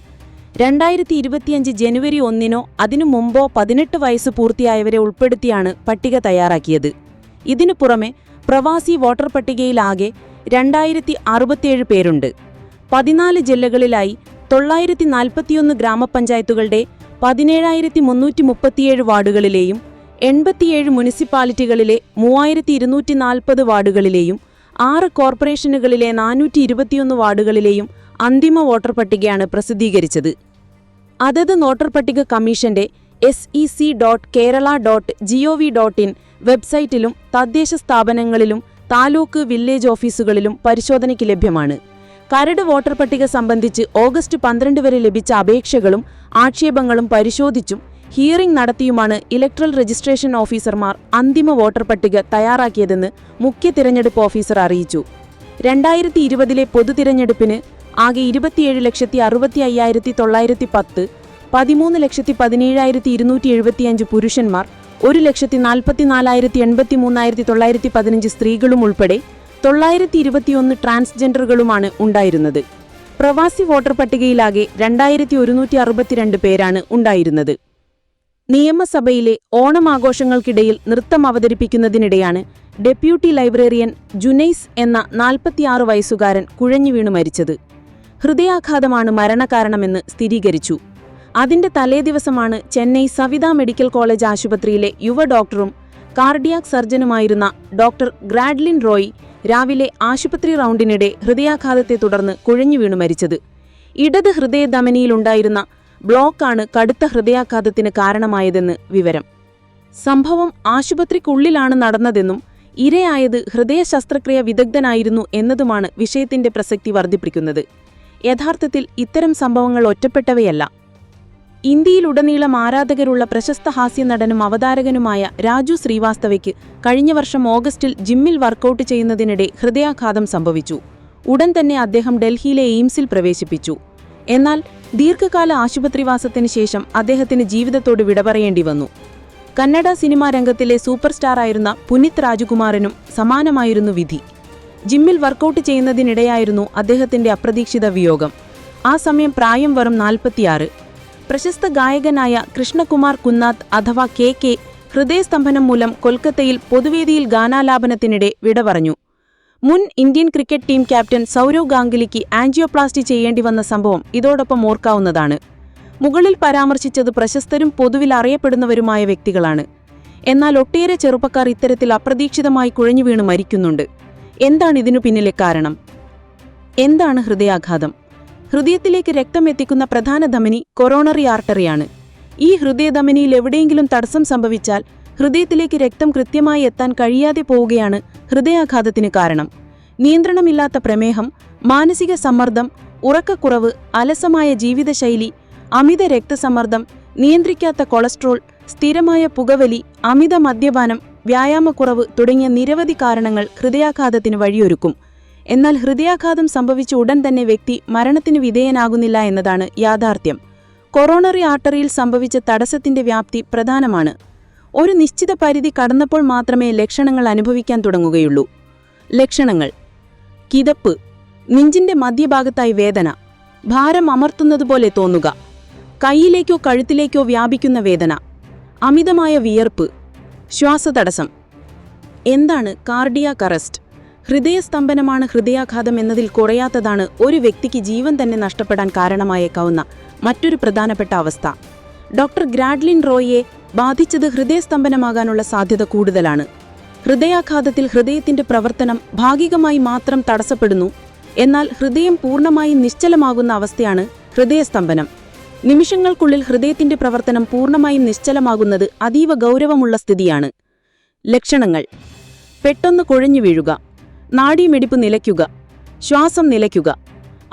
രണ്ടായിരത്തി ഇരുപത്തിയഞ്ച് ജനുവരി ഒന്നിനോ അതിനു മുമ്പോ പതിനെട്ട് വയസ്സ് പൂർത്തിയായവരെ ഉൾപ്പെടുത്തിയാണ് പട്ടിക തയ്യാറാക്കിയത്. ഇതിനു പുറമെ പ്രവാസി വോട്ടർ പട്ടികയിലാകെ രണ്ടായിരത്തി അറുപത്തിയേഴ് പേരുണ്ട്. പതിനാല് ജില്ലകളിലായി തൊള്ളായിരത്തി നാൽപ്പത്തിയൊന്ന് ഗ്രാമപഞ്ചായത്തുകളുടെ പതിനേഴായിരത്തി മുന്നൂറ്റി മുപ്പത്തിയേഴ് വാർഡുകളിലെയും എൺപത്തിയേഴ് മുനിസിപ്പാലിറ്റികളിലെ മൂവായിരത്തി ഇരുന്നൂറ്റി നാൽപ്പത് വാർഡുകളിലെയും ആറ് കോർപ്പറേഷനുകളിലെ നാനൂറ്റി ഇരുപത്തിയൊന്ന് വാർഡുകളിലെയും അന്തിമ വോട്ടർ പട്ടികയാണ് പ്രസിദ്ധീകരിച്ചത്. അതത് വോട്ടർ പട്ടിക കമ്മീഷന്റെ S E C dot Kerala dot G O V dot in വെബ്സൈറ്റിലും തദ്ദേശ സ്ഥാപനങ്ങളിലും താലൂക്ക് വില്ലേജ് ഓഫീസുകളിലും പരിശോധനയ്ക്ക് ലഭ്യമാണ്. കരട് വോട്ടർ പട്ടിക സംബന്ധിച്ച് ഓഗസ്റ്റ് പന്ത്രണ്ട് വരെ ലഭിച്ച അപേക്ഷകളും ആക്ഷേപങ്ങളും പരിശോധിച്ചും ഹിയറിംഗ് നടത്തിയുമാണ് ഇലക്ട്രൽ രജിസ്ട്രേഷൻ ഓഫീസർമാർ അന്തിമ വോട്ടർ പട്ടിക തയ്യാറാക്കിയതെന്ന് മുഖ്യ തിരഞ്ഞെടുപ്പ് ഓഫീസർ അറിയിച്ചു. രണ്ടായിരത്തി ഇരുപതിലെ പൊതു തിരഞ്ഞെടുപ്പിന് ആകെ ഇരുപത്തിയേഴ് ലക്ഷത്തി അറുപത്തി അയ്യായിരത്തി തൊള്ളായിരത്തി പത്ത് പതിമൂന്ന് ലക്ഷത്തി പതിനേഴായിരത്തി ഇരുന്നൂറ്റി എഴുപത്തിയഞ്ച് പുരുഷന്മാർ ഒരു ലക്ഷത്തി നാൽപ്പത്തിനാലായിരത്തി എൺപത്തി മൂന്നായിരത്തി തൊള്ളായിരത്തി പതിനഞ്ച് സ്ത്രീകളും ഉൾപ്പെടെ തൊള്ളായിരത്തി ഇരുപത്തിയൊന്ന് ട്രാൻസ്ജെൻഡറുകളുമാണ് ഉണ്ടായിരുന്നത്. പ്രവാസി വോട്ടർ പട്ടികയിലാകെ രണ്ടായിരത്തി ഒരുന്നൂറ്റി അറുപത്തിരണ്ട് പേരാണ് ഉണ്ടായിരുന്നത്. നിയമസഭയിലെ ഓണമാഘോഷങ്ങൾക്കിടയിൽ നൃത്തം അവതരിപ്പിക്കുന്നതിനിടെയാണ് ഡെപ്യൂട്ടി ലൈബ്രറിയൻ ജുനൈസ് എന്ന നാൽപ്പത്തിയാറ് വയസ്സുകാരൻ കുഴഞ്ഞുവീണു മരിച്ചത്. ഹൃദയാഘാതമാണ് മരണകാരണമെന്ന് സ്ഥിരീകരിച്ചു. അതിന്റെ തലേദിവസമാണ് ചെന്നൈ സവിത മെഡിക്കൽ കോളേജ് ആശുപത്രിയിലെ യുവ ഡോക്ടറും കാർഡിയാക് സർജനുമായിരുന്ന ഡോക്ടർ ഗ്രാഡ്ലിൻ റോയ് രാവിലെ ആശുപത്രി റൗണ്ടിനിടെ ഹൃദയാഘാതത്തെ തുടർന്ന് കുഴഞ്ഞുവീണു മരിച്ചത്. ഇടത് ഹൃദയധമനിയിലുണ്ടായിരുന്ന ബ്ലോക്കാണ് കടുത്ത ഹൃദയാഘാതത്തിന് കാരണമായതെന്ന് വിവരം. സംഭവം ആശുപത്രിക്കുള്ളിലാണ് നടന്നതെന്നും ഇരയായത് ഹൃദയ ശസ്ത്രക്രിയ വിദഗ്ധനായിരുന്നു എന്നതുമാണ് വിഷയത്തിന്റെ പ്രസക്തി വർദ്ധിപ്പിക്കുന്നത്. യഥാർത്ഥത്തിൽ ഇത്തരം സംഭവങ്ങൾ ഒറ്റപ്പെട്ടവയല്ല. ഇന്ത്യയിലുടനീളം ആരാധകരുള്ള പ്രശസ്ത ഹാസ്യനടനും അവതാരകനുമായ രാജു ശ്രീവാസ്തവയ്ക്ക് കഴിഞ്ഞ വർഷം ഓഗസ്റ്റിൽ ജിമ്മിൽ വർക്കൗട്ട് ചെയ്യുന്നതിനിടെ ഹൃദയാഘാതം സംഭവിച്ചു. ഉടൻ തന്നെ അദ്ദേഹം ഡൽഹിയിലെ എയിംസിൽ പ്രവേശിപ്പിച്ചു. എന്നാൽ ദീർഘകാല ആശുപത്രിവാസത്തിന് ശേഷം അദ്ദേഹത്തിന് ജീവിതത്തോട് വിട പറയേണ്ടി വന്നു. കന്നഡ സിനിമാ രംഗത്തിലെ സൂപ്പർ സ്റ്റാറായിരുന്ന പുനിത് രാജകുമാരനും സമാനമായിരുന്നു വിധി. ജിമ്മിൽ വർക്കൗട്ട് ചെയ്യുന്നതിനിടെയായിരുന്നു അദ്ദേഹത്തിന്റെ അപ്രതീക്ഷിത വിയോഗം. ആ സമയം പ്രായം വെറും നാൽപ്പത്തിയാറ്. പ്രശസ്ത ഗായകനായ കൃഷ്ണകുമാർ കുന്നാത്ത് അഥവാ കെ കെ ഹൃദയസ്തംഭനം മൂലം കൊൽക്കത്തയിൽ പൊതുവേദിയിൽ ഗാനാലാപനത്തിനിടെ വിട പറഞ്ഞു മുൻ Indian cricket team captain Sourav ഗാംഗുലിക്ക് angioplasty ചെയ്യേണ്ടി വന്ന സംഭവം ഇതോടൊപ്പം ഓർക്കാവുന്നതാണ്. മുകളിൽ പരാമർശിച്ചത് പ്രശസ്തരും പൊതുവിൽ അറിയപ്പെടുന്നവരുമായ വ്യക്തികളാണ്. എന്നാൽ ഒട്ടേറെ ചെറുപ്പക്കാർ ഇത്തരത്തിൽ അപ്രതീക്ഷിതമായി കുഴഞ്ഞു വീണ് മരിക്കുന്നുണ്ട്. എന്താണ് ഇതിനു പിന്നിലെ കാരണം? എന്താണ് ഹൃദയാഘാതം? ഹൃദയത്തിലേക്ക് രക്തം എത്തിക്കുന്ന പ്രധാന ധമനി കൊറോണറി ആർട്ടറിയാണ്. ഈ ഹൃദയധമനിയിൽ എവിടെയെങ്കിലും തടസ്സം സംഭവിച്ചാൽ ഹൃദയത്തിലേക്ക് രക്തം കൃത്യമായി എത്താൻ കഴിയാതെ പോവുകയാണ് ഹൃദയാഘാതത്തിന് കാരണം. നിയന്ത്രണമില്ലാത്ത പ്രമേഹം മാനസിക സമ്മർദ്ദം ഉറക്കക്കുറവ് അലസമായ ജീവിതശൈലി അമിത രക്തസമ്മർദ്ദം നിയന്ത്രിക്കാത്ത കൊളസ്ട്രോൾ സ്ഥിരമായ പുകവലി അമിത മദ്യപാനം വ്യായാമക്കുറവ് തുടങ്ങിയ നിരവധി കാരണങ്ങൾ ഹൃദയാഘാതത്തിന് വഴിയൊരുക്കും. എന്നാൽ ഹൃദയാഘാതം സംഭവിച്ച ഉടൻ തന്നെ വ്യക്തി മരണത്തിന് വിധേയനാകുന്നില്ല എന്നതാണ് യാഥാർത്ഥ്യം. കൊറോണറി ആർട്ടറിയിൽ സംഭവിച്ച തടസ്സത്തിന്റെ വ്യാപ്തി പ്രധാനമാണ്. ഒരു നിശ്ചിത പരിധി കടന്നപ്പോൾ മാത്രമേ ലക്ഷണങ്ങൾ അനുഭവിക്കാൻ തുടങ്ങുകയുള്ളൂ. ലക്ഷണങ്ങൾ. കിതപ്പ്. നെഞ്ചിന്റെ മധ്യഭാഗത്തായി വേദന. ഭാരം അമർത്തുന്നതുപോലെ തോന്നുക. കൈയിലേക്കോ കഴുത്തിലേക്കോ വ്യാപിക്കുന്ന വേദന. അമിതമായ വിയർപ്പ്. ശ്വാസതടസ്സം. എന്താണ് കാർഡിയാക് അറസ്റ്റ്? ഹൃദയസ്തംഭനമാണ് ഹൃദയാഘാതം എന്നതിൽ കുറയാത്തതാണ് ഒരു വ്യക്തിക്ക് ജീവൻ തന്നെ നഷ്ടപ്പെടാൻ കാരണമായേക്കാവുന്ന മറ്റൊരു പ്രധാനപ്പെട്ട അവസ്ഥ. ഡോക്ടർ ഗ്രാഡ്ലിൻ റോയിയെ ബാധിച്ചത് ഹൃദയസ്തംഭനമാകാനുള്ള സാധ്യത കൂടുതലാണ്. ഹൃദയാഘാതത്തിൽ ഹൃദയത്തിന്റെ പ്രവർത്തനം ഭാഗികമായി മാത്രം തടസ്സപ്പെടുന്നു. എന്നാൽ ഹൃദയം പൂർണമായും നിശ്ചലമാകുന്ന അവസ്ഥയാണ് ഹൃദയസ്തംഭനം. നിമിഷങ്ങൾക്കുള്ളിൽ ഹൃദയത്തിന്റെ പ്രവർത്തനം പൂർണമായും നിശ്ചലമാകുന്നത് അതീവ ഗൗരവമുള്ള സ്ഥിതിയാണ്. ലക്ഷണങ്ങൾ. പെട്ടെന്ന് കുഴഞ്ഞു വീഴുക. നാഡീമിടിപ്പ് നിലയ്ക്കുക. ശ്വാസം നിലയ്ക്കുക.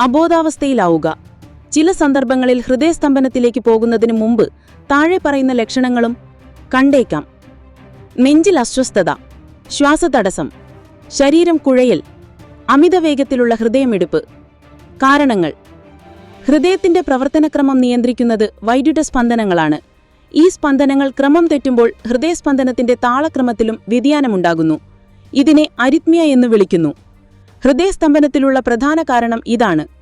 അബോധാവസ്ഥയിലാവുക. ചില സന്ദർഭങ്ങളിൽ ഹൃദയസ്തംഭനത്തിലേക്ക് പോകുന്നതിന് മുമ്പ് താഴെ പറയുന്ന ലക്ഷണങ്ങളും കണ്ടേക്കാം. നെഞ്ചിൽ അസ്വസ്ഥത ശ്വാസതടസ്സം ശരീരം കുഴയൽ അമിതവേഗത്തിലുള്ള ഹൃദയമിടിപ്പ് കാരണങ്ങൾ. ഹൃദയത്തിന്റെ പ്രവർത്തനക്രമം നിയന്ത്രിക്കുന്നത് വൈദ്യുത സ്പന്ദനങ്ങളാണ്. ഈ സ്പന്ദനങ്ങൾ ക്രമം തെറ്റുമ്പോൾ ഹൃദയസ്പന്ദനത്തിന്റെ താളക്രമത്തിലും വ്യതിയാനമുണ്ടാകുന്നു. ഇതിനെ അരിത്മിയ എന്ന് വിളിക്കുന്നു. ഹൃദയസ്തംഭനത്തിലുള്ള പ്രധാന കാരണം ഇതാണ്.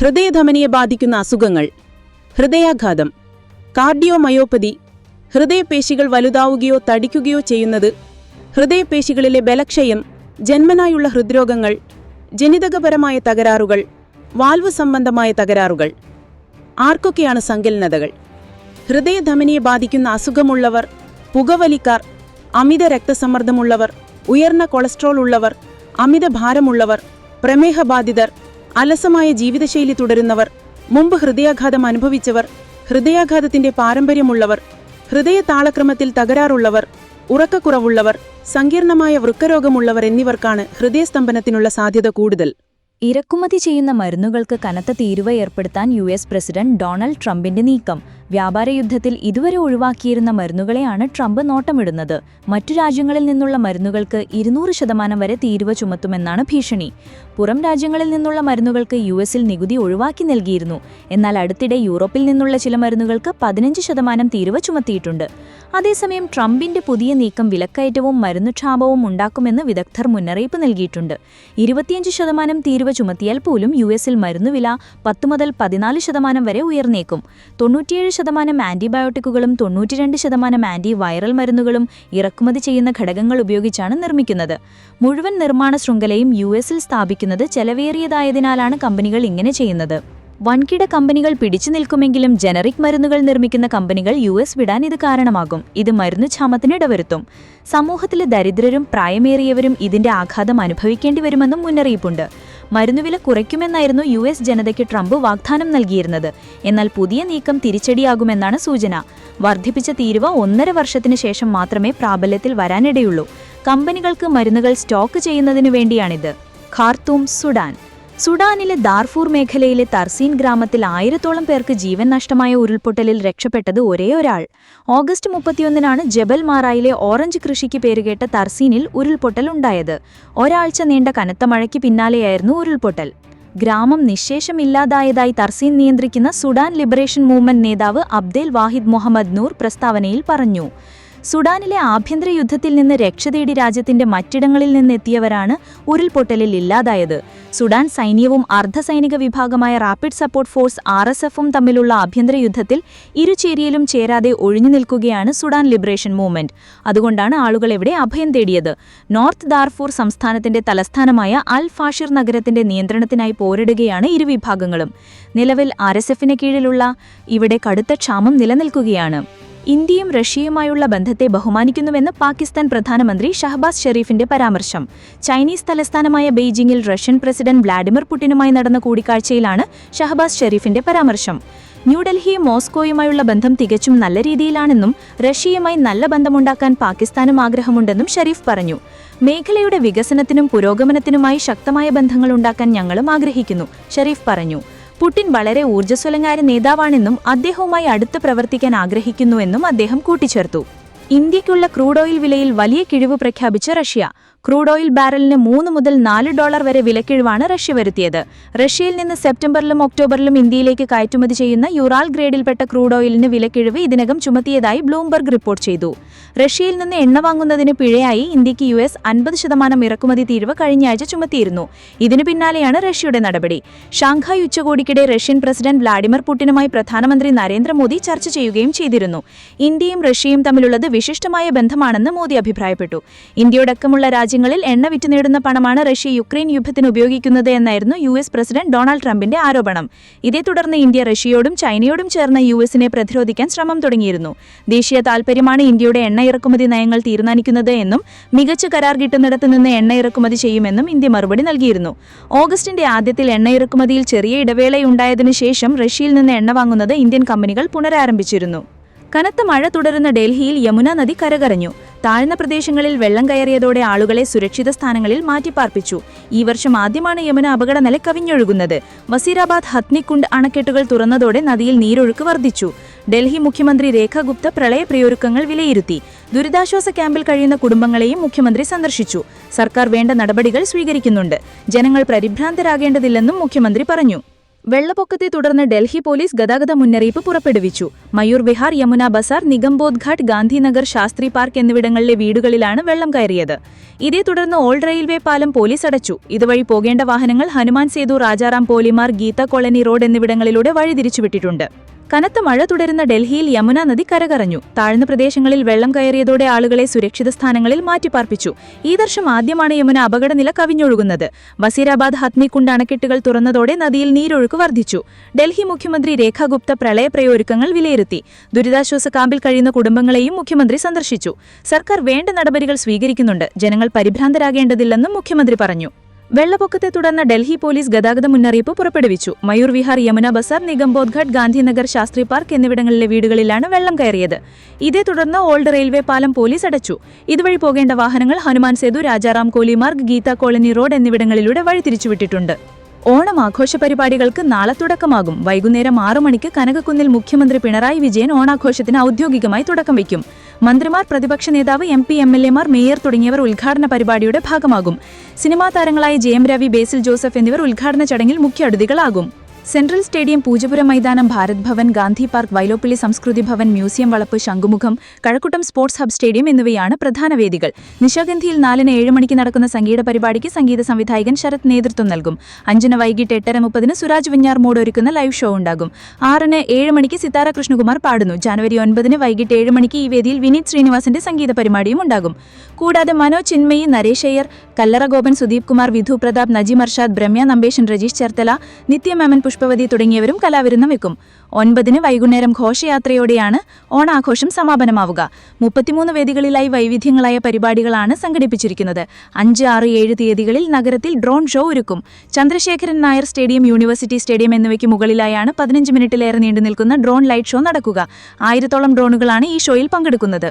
ഹൃദയധമനിയെ ബാധിക്കുന്ന അസുഖങ്ങൾ. ഹൃദയാഘാതം. കാർഡിയോമയോപ്പതി. ഹൃദയപേശികൾ വലുതാവുകയോ തടിക്കുകയോ ചെയ്യുന്നത്. ഹൃദയപേശികളിലെ ബലക്ഷയം. ജന്മനായുള്ള ഹൃദ്രോഗങ്ങൾ. ജനിതകപരമായ തകരാറുകൾ. വാൽവ് സംബന്ധമായ തകരാറുകൾ. ആർക്കൊക്കെയാണ് സങ്കലനതകൾ? ഹൃദയധമനിയെ ബാധിക്കുന്ന അസുഖമുള്ളവർ. പുകവലിക്കാർ. അമിത രക്തസമ്മർദ്ദമുള്ളവർ. ഉയർന്ന കൊളസ്ട്രോൾ ഉള്ളവർ. അമിത ഭാരമുള്ളവർ. പ്രമേഹബാധിതർ. അലസമായ ജീവിതശൈലി തുടരുന്നവർ മുമ്പ് ഹൃദയാഘാതം അനുഭവിച്ചവർ ഹൃദയാഘാതത്തിന്റെ പാരമ്പര്യമുള്ളവർ ഹൃദയ താളക്രമത്തിൽ തകരാറുള്ളവർ ഉറക്കക്കുറവുള്ളവർ സങ്കീർണമായ വൃക്കരോഗമുള്ളവർ എന്നിവർക്കാണ് ഹൃദയസ്തംഭനത്തിനുള്ള സാധ്യത കൂടുതൽ. ഇറക്കുമതി ചെയ്യുന്ന മരുന്നുകൾക്ക് കനത്ത തീരുവ ഏർപ്പെടുത്താൻ യു പ്രസിഡന്റ് ഡൊണാൾഡ് ട്രംപിന്റെ നീക്കം. വ്യാപാരയുദ്ധത്തിൽ ഇതുവരെ ഒഴിവാക്കിയിരുന്ന മരുന്നുകളെയാണ് ട്രംപ് നോട്ടമിടുന്നത്. മറ്റു രാജ്യങ്ങളിൽ നിന്നുള്ള മരുന്നുകൾക്ക് ഇരുന്നൂറ് ശതമാനം വരെ തീരുവ ചുമത്തുമെന്നാണ് ഭീഷണി. പുറം രാജ്യങ്ങളിൽ നിന്നുള്ള മരുന്നുകൾക്ക് യു എസിൽ നികുതി ഒഴിവാക്കി നൽകിയിരുന്നു. എന്നാൽ അടുത്തിടെ യൂറോപ്പിൽ നിന്നുള്ള ചില മരുന്നുകൾക്ക് പതിനഞ്ച് ശതമാനം തീരുവ ചുമത്തിയിട്ടുണ്ട്. അതേസമയം ട്രംപിന്റെ പുതിയ നീക്കം വിലക്കയറ്റവും മരുന്നുക്ഷാപവും ഉണ്ടാക്കുമെന്ന് വിദഗ്ധർ മുന്നറിയിപ്പ് നൽകിയിട്ടുണ്ട്. ഇരുപത്തിയഞ്ച് ശതമാനം തീരുവ ചുമത്തിയാൽ പോലും യു എസിൽ മരുന്നുവില പത്ത് മുതൽ പതിനാല് ശതമാനം വരെ ഉയർന്നേക്കും. തൊണ്ണൂറ്റിയേഴ് ശതമാനം ആന്റിബയോട്ടിക്കുകളും തൊണ്ണൂറ്റിരണ്ട് ശതമാനം ആന്റി വൈറൽ മരുന്നുകളും ഇറക്കുമതി ചെയ്യുന്ന ഘടകങ്ങൾ ഉപയോഗിച്ചാണ് നിർമ്മിക്കുന്നത്. മുഴുവൻ നിർമ്മാണ ശൃംഖലയും യു എസിൽ സ്ഥാപിക്കുന്നത് ചെലവേറിയതായതിനാലാണ് കമ്പനികൾ ഇങ്ങനെ ചെയ്യുന്നത്. വൻകിട കമ്പനികൾ പിടിച്ചു നിൽക്കുമെങ്കിലും ജനറിക് മരുന്നുകൾ നിർമ്മിക്കുന്ന കമ്പനികൾ യു എസ് വിടാൻ ഇത് കാരണമാകും. ഇത് മരുന്നു ക്ഷാമത്തിന് ഇടവരുത്തും. സമൂഹത്തിലെ ദരിദ്രരും പ്രായമേറിയവരും ഇതിന്റെ ആഘാതം അനുഭവിക്കേണ്ടി വരുമെന്നും മുന്നറിയിപ്പുണ്ട്. മരുന്നുവില കുറയ്ക്കുമെന്നായിരുന്നു യു എസ് ജനതയ്ക്ക് ട്രംപ് വാഗ്ദാനം നൽകിയിരുന്നത്. എന്നാൽ പുതിയ നീക്കം തിരിച്ചടിയാകുമെന്നാണ് സൂചന. വർദ്ധിപ്പിച്ച തീരുവ ഒന്നര വർഷത്തിനു ശേഷം മാത്രമേ പ്രാബല്യത്തിൽ വരാനിടയുള്ളൂ. കമ്പനികൾക്ക് മരുന്നുകൾ സ്റ്റോക്ക് ചെയ്യുന്നതിനു വേണ്ടിയാണിത്. Khartoum Sudan. സുഡാനിലെ ദാർഫൂർ മേഖലയിലെ തർസീൻ ഗ്രാമത്തിൽ ആയിരത്തോളം പേർക്ക് ജീവൻ നഷ്ടമായ ഉരുൾപൊട്ടലിൽ രക്ഷപ്പെട്ടത് ഒരേ ഒരാൾ. ഓഗസ്റ്റ് മുപ്പത്തിയൊന്നിനാണ് ജബൽ മാറായിലെ ഓറഞ്ച് കൃഷിക്ക് പേരുകേട്ട തർസീനിൽ ഉരുൾപൊട്ടൽ ഉണ്ടായത്. ഒരാഴ്ച നീണ്ട കനത്ത മഴയ്ക്ക് പിന്നാലെയായിരുന്നു ഉരുൾപൊട്ടൽ. ഗ്രാമം നിശേഷമില്ലാതായതായി തർസീൻ നിയന്ത്രിക്കുന്ന സുഡാൻ ലിബറേഷൻ മൂവ്മെന്റ് നേതാവ് അബ്ദേൽ വാഹിദ് മുഹമ്മദ് നൂർ പ്രസ്താവനയിൽ പറഞ്ഞു. സുഡാനിലെ ആഭ്യന്തര യുദ്ധത്തിൽ നിന്ന് രക്ഷ രക്ഷതേടി രാജ്യത്തിന്റെ മറ്റിടങ്ങളിൽ നിന്നെത്തിയവരാണ് ഉരുൾപൊട്ടലിൽ ഇല്ലാതായത്. സുഡാൻ സൈന്യവും അർദ്ധസൈനിക വിഭാഗമായ rapid support force R S എഫും തമ്മിലുള്ള ആഭ്യന്തര യുദ്ധത്തിൽ ഇരുചേരിയിലും ചേരാതെ ഒഴിഞ്ഞു നിൽക്കുകയാണ് സുഡാൻ ലിബറേഷൻ മൂവ്മെന്റ്. അതുകൊണ്ടാണ് ആളുകൾ ഇവിടെ അഭയം തേടിയത്. നോർത്ത് ദാർഫൂർ സംസ്ഥാനത്തിന്റെ തലസ്ഥാനമായ അൽ ഫാഷിർ നഗരത്തിന്റെ നിയന്ത്രണത്തിനായി പോരിടുകയാണ് ഇരുവിഭാഗങ്ങളും നിലവിൽ ആർ എസ് എഫിന് കീഴിലുള്ള ഇവിടെ കടുത്ത ക്ഷാമം നിലനിൽക്കുകയാണ്. ഇന്ത്യയും റഷ്യയുമായുള്ള ബന്ധത്തെ ബഹുമാനിക്കുന്നുവെന്ന് പാകിസ്ഥാൻ പ്രധാനമന്ത്രി ഷഹബാസ് ഷെരീഫിന്റെ പരാമർശം. ചൈനീസ് തലസ്ഥാനമായ ബെയ്ജിംഗിൽ റഷ്യൻ പ്രസിഡന്റ് വ്ളാഡിമിർ പുടിനുമായി നടന്ന കൂടിക്കാഴ്ചയിലാണ് ഷഹബാസ് ഷെരീഫിന്റെ പരാമർശം. ന്യൂഡൽഹിയും മോസ്കോയുമായുള്ള ബന്ധം തികച്ചും നല്ല രീതിയിലാണെന്നും റഷ്യയുമായി നല്ല ബന്ധമുണ്ടാക്കാൻ പാകിസ്ഥാനും ആഗ്രഹമുണ്ടെന്നും ഷെരീഫ് പറഞ്ഞു. മേഖലയുടെ വികസനത്തിനും പുരോഗമനത്തിനുമായി ശക്തമായ ബന്ധങ്ങൾ ഉണ്ടാക്കാൻ ഞങ്ങളും ആഗ്രഹിക്കുന്നു ഷെരീഫ് പറഞ്ഞു. പുടിൻ വളരെ ഊർജസ്വലനായ നേതാവാണെന്നും അദ്ദേഹവുമായി അടുത്ത് പ്രവർത്തിക്കാൻ ആഗ്രഹിക്കുന്നുവെന്നും അദ്ദേഹം കൂട്ടിച്ചേർത്തു. ഇന്ത്യയ്ക്കുള്ള ക്രൂഡ് ഓയിൽ വിലയിൽ വലിയ കിഴിവ് പ്രഖ്യാപിച്ച റഷ്യ. ക്രൂഡ് ഓയിൽ ബാരലിന് മൂന്ന് മുതൽ നാല് ഡോളർ വരെ വിലക്കിഴിവാണ് റഷ്യ വരുത്തിയത്. റഷ്യയിൽ നിന്ന് സെപ്റ്റംബറിലും ഒക്ടോബറിലും ഇന്ത്യയിലേക്ക് കയറ്റുമതി ചെയ്യുന്ന യുറാൽ ഗ്രേഡിൽപ്പെട്ട ക്രൂഡ് ഓയിലിന് വിലക്കിഴിവ് ഇതിനകം ചുമത്തിയതായി ബ്ലൂംബർഗ് റിപ്പോർട്ട് ചെയ്തു. റഷ്യയിൽ നിന്ന് എണ്ണ വാങ്ങുന്നതിന് പിഴയായി ഇന്ത്യയ്ക്ക് യു എസ് അൻപത് ശതമാനം ഇറക്കുമതി തീരുവ കഴിഞ്ഞയാഴ്ച ചുമത്തിയിരുന്നു. ഇതിനു പിന്നാലെയാണ് റഷ്യയുടെ നടപടി. ഷാങ്ഹായ് ഉച്ചകോടിക്കിടെ റഷ്യൻ പ്രസിഡന്റ് വ്ളാഡിമിർ പുടിനുമായി പ്രധാനമന്ത്രി നരേന്ദ്രമോദി ചർച്ച ചെയ്യുകയും ചെയ്തിരുന്നു. ഇന്ത്യയും റഷ്യയും തമ്മിലുള്ളത് വിശിഷ്ടമായ ബന്ധമാണെന്ന് മോദി അഭിപ്രായപ്പെട്ടു. ഇന്ത്യയോടക്കമുള്ള രാജ്യങ്ങളിൽ എണ്ണ വിറ്റ് നേടുന്ന പണമാണ് റഷ്യ യുക്രൈൻ യുദ്ധത്തിന് ഉപയോഗിക്കുന്നത് എന്നായിരുന്നു യു എസ് പ്രസിഡന്റ് ഡൊണാൾഡ് ട്രംപിന്റെ ആരോപണം. ഇതേ തുടർന്ന് ഇന്ത്യ റഷ്യയോടും ചൈനയോടും ചേർന്ന് യു എസിനെ പ്രതിരോധിക്കാൻ ശ്രമം തുടങ്ങിയിരുന്നു. ദേശീയ താൽപര്യമാണ് ഇന്ത്യയുടെ എണ്ണ ഇറക്കുമതി നയങ്ങൾ തീരുമാനിക്കുന്നത് എന്നും മികച്ച കരാർ കിട്ടുന്നിടത്ത് നിന്ന് എണ്ണ ഇറക്കുമതി ചെയ്യുമെന്നും ഇന്ത്യ മറുപടി നൽകിയിരുന്നു. ഓഗസ്റ്റിന്റെ ആദ്യത്തിൽ എണ്ണ ഇറക്കുമതിയിൽ ചെറിയ ഇടവേളയുണ്ടായതിനു ശേഷം റഷ്യയിൽ നിന്ന് എണ്ണ വാങ്ങുന്നത് ഇന്ത്യൻ കമ്പനികൾ പുനരാരംഭിച്ചിരുന്നു. കനത്ത മഴ തുടരുന്ന ഡൽഹിയിൽ യമുന നദി കരകരഞ്ഞു. താഴ്ന്ന പ്രദേശങ്ങളിൽ വെള്ളം കയറിയതോടെ ആളുകളെ സുരക്ഷിത സ്ഥാനങ്ങളിൽ മാറ്റിപ്പാർപ്പിച്ചു. ഈ വർഷം ആദ്യമാണ് യമുന അപകടനില കവിഞ്ഞൊഴുകുന്നത്. വസീറാബാദ് ഹത്നിക്കുണ്ട് അണക്കെട്ടുകൾ തുറന്നതോടെ നദിയിൽ നീരൊഴുക്ക് വർദ്ധിച്ചു. ഡൽഹി മുഖ്യമന്ത്രി രേഖ ഗുപ്ത പ്രളയ പ്രിയൊരുക്കങ്ങൾ വിലയിരുത്തി. ദുരിതാശ്വാസ ക്യാമ്പിൽ കഴിയുന്ന കുടുംബങ്ങളെയും മുഖ്യമന്ത്രി സന്ദർശിച്ചു. സർക്കാർ വേണ്ട നടപടികൾ സ്വീകരിക്കുന്നുണ്ട്. ജനങ്ങൾ പരിഭ്രാന്തരാകേണ്ടതില്ലെന്നും മുഖ്യമന്ത്രി പറഞ്ഞു. വെള്ളപ്പൊക്കത്തെ തുടർന്ന് ഡൽഹി പോലീസ് ഗതാഗത മുന്നറിയിപ്പ് പുറപ്പെടുവിച്ചു. മയൂർ വിഹാർ യമുന ബസാർ നിഗംബോധ് ഘാട്ട് ഗാന്ധിനഗർ ശാസ്ത്രി പാർക്ക് എന്നിവിടങ്ങളിലെ വീടുകളിലാണ് വെള്ളം കയറിയത്. ഇതേ തുടർന്ന് ഓൾഡ് റെയിൽവേ പാലം പോലീസ് അടച്ചു. ഇതുവഴി പോകേണ്ട വാഹനങ്ങൾ ഹനുമാൻ സേതു രാജാറാം പോലിമാർ ഗീത കോളനി റോഡ് എന്നിവിടങ്ങളിലൂടെ വഴിതിരിച്ചുവിട്ടിട്ടുണ്ട്. കനത്ത മഴ തുടരുന്ന ഡൽഹിയിൽ യമുന നദി കരകറഞ്ഞു താഴ്ന്ന പ്രദേശങ്ങളിൽ വെള്ളം കയറിയതോടെ ആളുകളെ സുരക്ഷിത സ്ഥാനങ്ങളിൽ മാറ്റിപ്പാർപ്പിച്ചു. ഈ വർഷം ആദ്യമാണ് യമുന അപകടനില കവിഞ്ഞൊഴുകുന്നത്. വസീരാബാദ് ഹത്നിക്കുണ്ട് അണക്കെട്ടുകൾ തുറന്നതോടെ നദിയിൽ നീരൊഴുക്ക് വർദ്ധിച്ചു. ഡൽഹി മുഖ്യമന്ത്രി രേഖ ഗുപ്ത പ്രളയ പ്രയോരുക്കങ്ങൾ വിലയിരുത്തി. ദുരിതാശ്വാസ ക്യാമ്പിൽ കഴിയുന്ന കുടുംബങ്ങളെയും മുഖ്യമന്ത്രി സന്ദർശിച്ചു. സർക്കാർ വേണ്ട നടപടികൾ സ്വീകരിക്കുന്നുണ്ട്. ജനങ്ങൾ പരിഭ്രാന്തരാകേണ്ടതില്ലെന്നും മുഖ്യമന്ത്രി പറഞ്ഞു. വെള്ളപ്പൊക്കത്തെ തുടർന്ന് ഡൽഹി പോലീസ് ഗതാഗത മുന്നറിയിപ്പ് പുറപ്പെടുവിച്ചു. മയൂർ വിഹാർ യമുന ബസാർ നിഗംബോധ്ഘട്ട് ഗാന്ധിനഗർ ശാസ്ത്രി പാർക്ക് എന്നിവിടങ്ങളിലെ വീടുകളിലാണ് വെള്ളം കയറിയത്. ഇതേ തുടർന്ന് ഓൾഡ് റെയിൽവേ പാലം പോലീസ് അടച്ചു. ഇതുവഴി പോകേണ്ട വാഹനങ്ങൾ ഹനുമാൻ സേതു രാജാറാം കോലിമാർഗ് ഗീത കോളനി റോഡ് എന്നിവിടങ്ങളിലൂടെ വഴിതിരിച്ചുവിട്ടിട്ടുണ്ട്. ഓണം ആഘോഷ പരിപാടികൾക്ക് നാളെ തുടക്കമാകും. വൈകുന്നേരം ആറു മണിക്ക് കനകക്കുന്നിൽ മുഖ്യമന്ത്രി പിണറായി വിജയൻ ഓണാഘോഷത്തിന് ഔദ്യോഗികമായി തുടക്കം വയ്ക്കും. മന്ത്രിമാർ പ്രതിപക്ഷ നേതാവ് എം പി എം എൽ എമാർ മേയർ തുടങ്ങിയവർ ഉദ്ഘാടന പരിപാടിയുടെ ഭാഗമാകും. സിനിമാ താരങ്ങളായ ജെ എം രവി ബേസിൽ ജോസഫ് എന്നിവർ ഉദ്ഘാടന ചടങ്ങിൽ മുഖ്യ അതിഥികളാകും സെൻട്രൽ സ്റ്റേഡിയം പൂജപുര മൈതാനം ഭാരത് ഭവൻ ഗാന്ധി പാർക്ക് വൈലോപ്പിള്ളി സംസ്കൃതി ഭവൻ മ്യൂസിയം വളപ്പ് Shanghumukham Kazhakkoottam sports hub stadium എന്നിവയാണ് പ്രധാന വേദികൾ. നിശാഗന്ധിയിൽ നാലിന് ഏഴ് മണിക്ക് നടക്കുന്ന സംഗീത പരിപാടിക്ക് സംഗീത സംവിധായകൻ ശരത് നേതൃത്വം നൽകും. അഞ്ചിന് വൈകിട്ട് എട്ടര മുപ്പതിന് സുരാജ് വിഞ്ഞാർ മോഡ് ഒരുക്കുന്ന ലൈവ് ഷോ ഉണ്ടാകും. ആറിന് ഏഴ് മണിക്ക് സിതാര കൃഷ്ണകുമാർ പാടുന്നു. ജനുവരി ഒൻപതിന് വൈകിട്ട് ഏഴ് മണിക്ക് ഈ വേദിയിൽ വിനീത് ശ്രീനിവാസിന്റെ സംഗീത പരിപാടിയും ഉണ്ടാകും. കൂടാതെ മനോജ് ചിന്മയി നരേഷ് അയ്യർ കല്ലറ ഗോപൻ സുദീപ് കുമാർ വിധു പ്രതാപ് നജി മർഷാദ് ബ്രഹ്മ്യ നമ്പേശൻ രജീഷ് ചേർത്തല നിത്യമേമൻ പുഷ്പവതി തുടങ്ങിയവരും കലാവിരുന്ന് വെക്കും. ഒൻപതിന് വൈകുന്നേരം ഘോഷയാത്രയോടെയാണ് ഓണാഘോഷം സമാപനമാവുക. മുപ്പത്തിമൂന്ന് വേദികളിലായി വൈവിധ്യങ്ങളായ പരിപാടികളാണ് സംഘടിപ്പിച്ചിരിക്കുന്നത്. അഞ്ച് ആറ് ഏഴ് തീയതികളിൽ നഗരത്തിൽ ഡ്രോൺ ഷോ ഒരുക്കും. Chandrasekharan Nair stadium university stadium എന്നിവയ്ക്ക് മുകളിലായാണ് പതിനഞ്ച് മിനിറ്റിലേറെ നീണ്ടു നിൽക്കുന്ന ഡ്രോൺ ലൈറ്റ് ഷോ നടക്കുക. ആയിരത്തോളം ഡ്രോണുകളാണ് ഈ ഷോയിൽ പങ്കെടുക്കുന്നത്.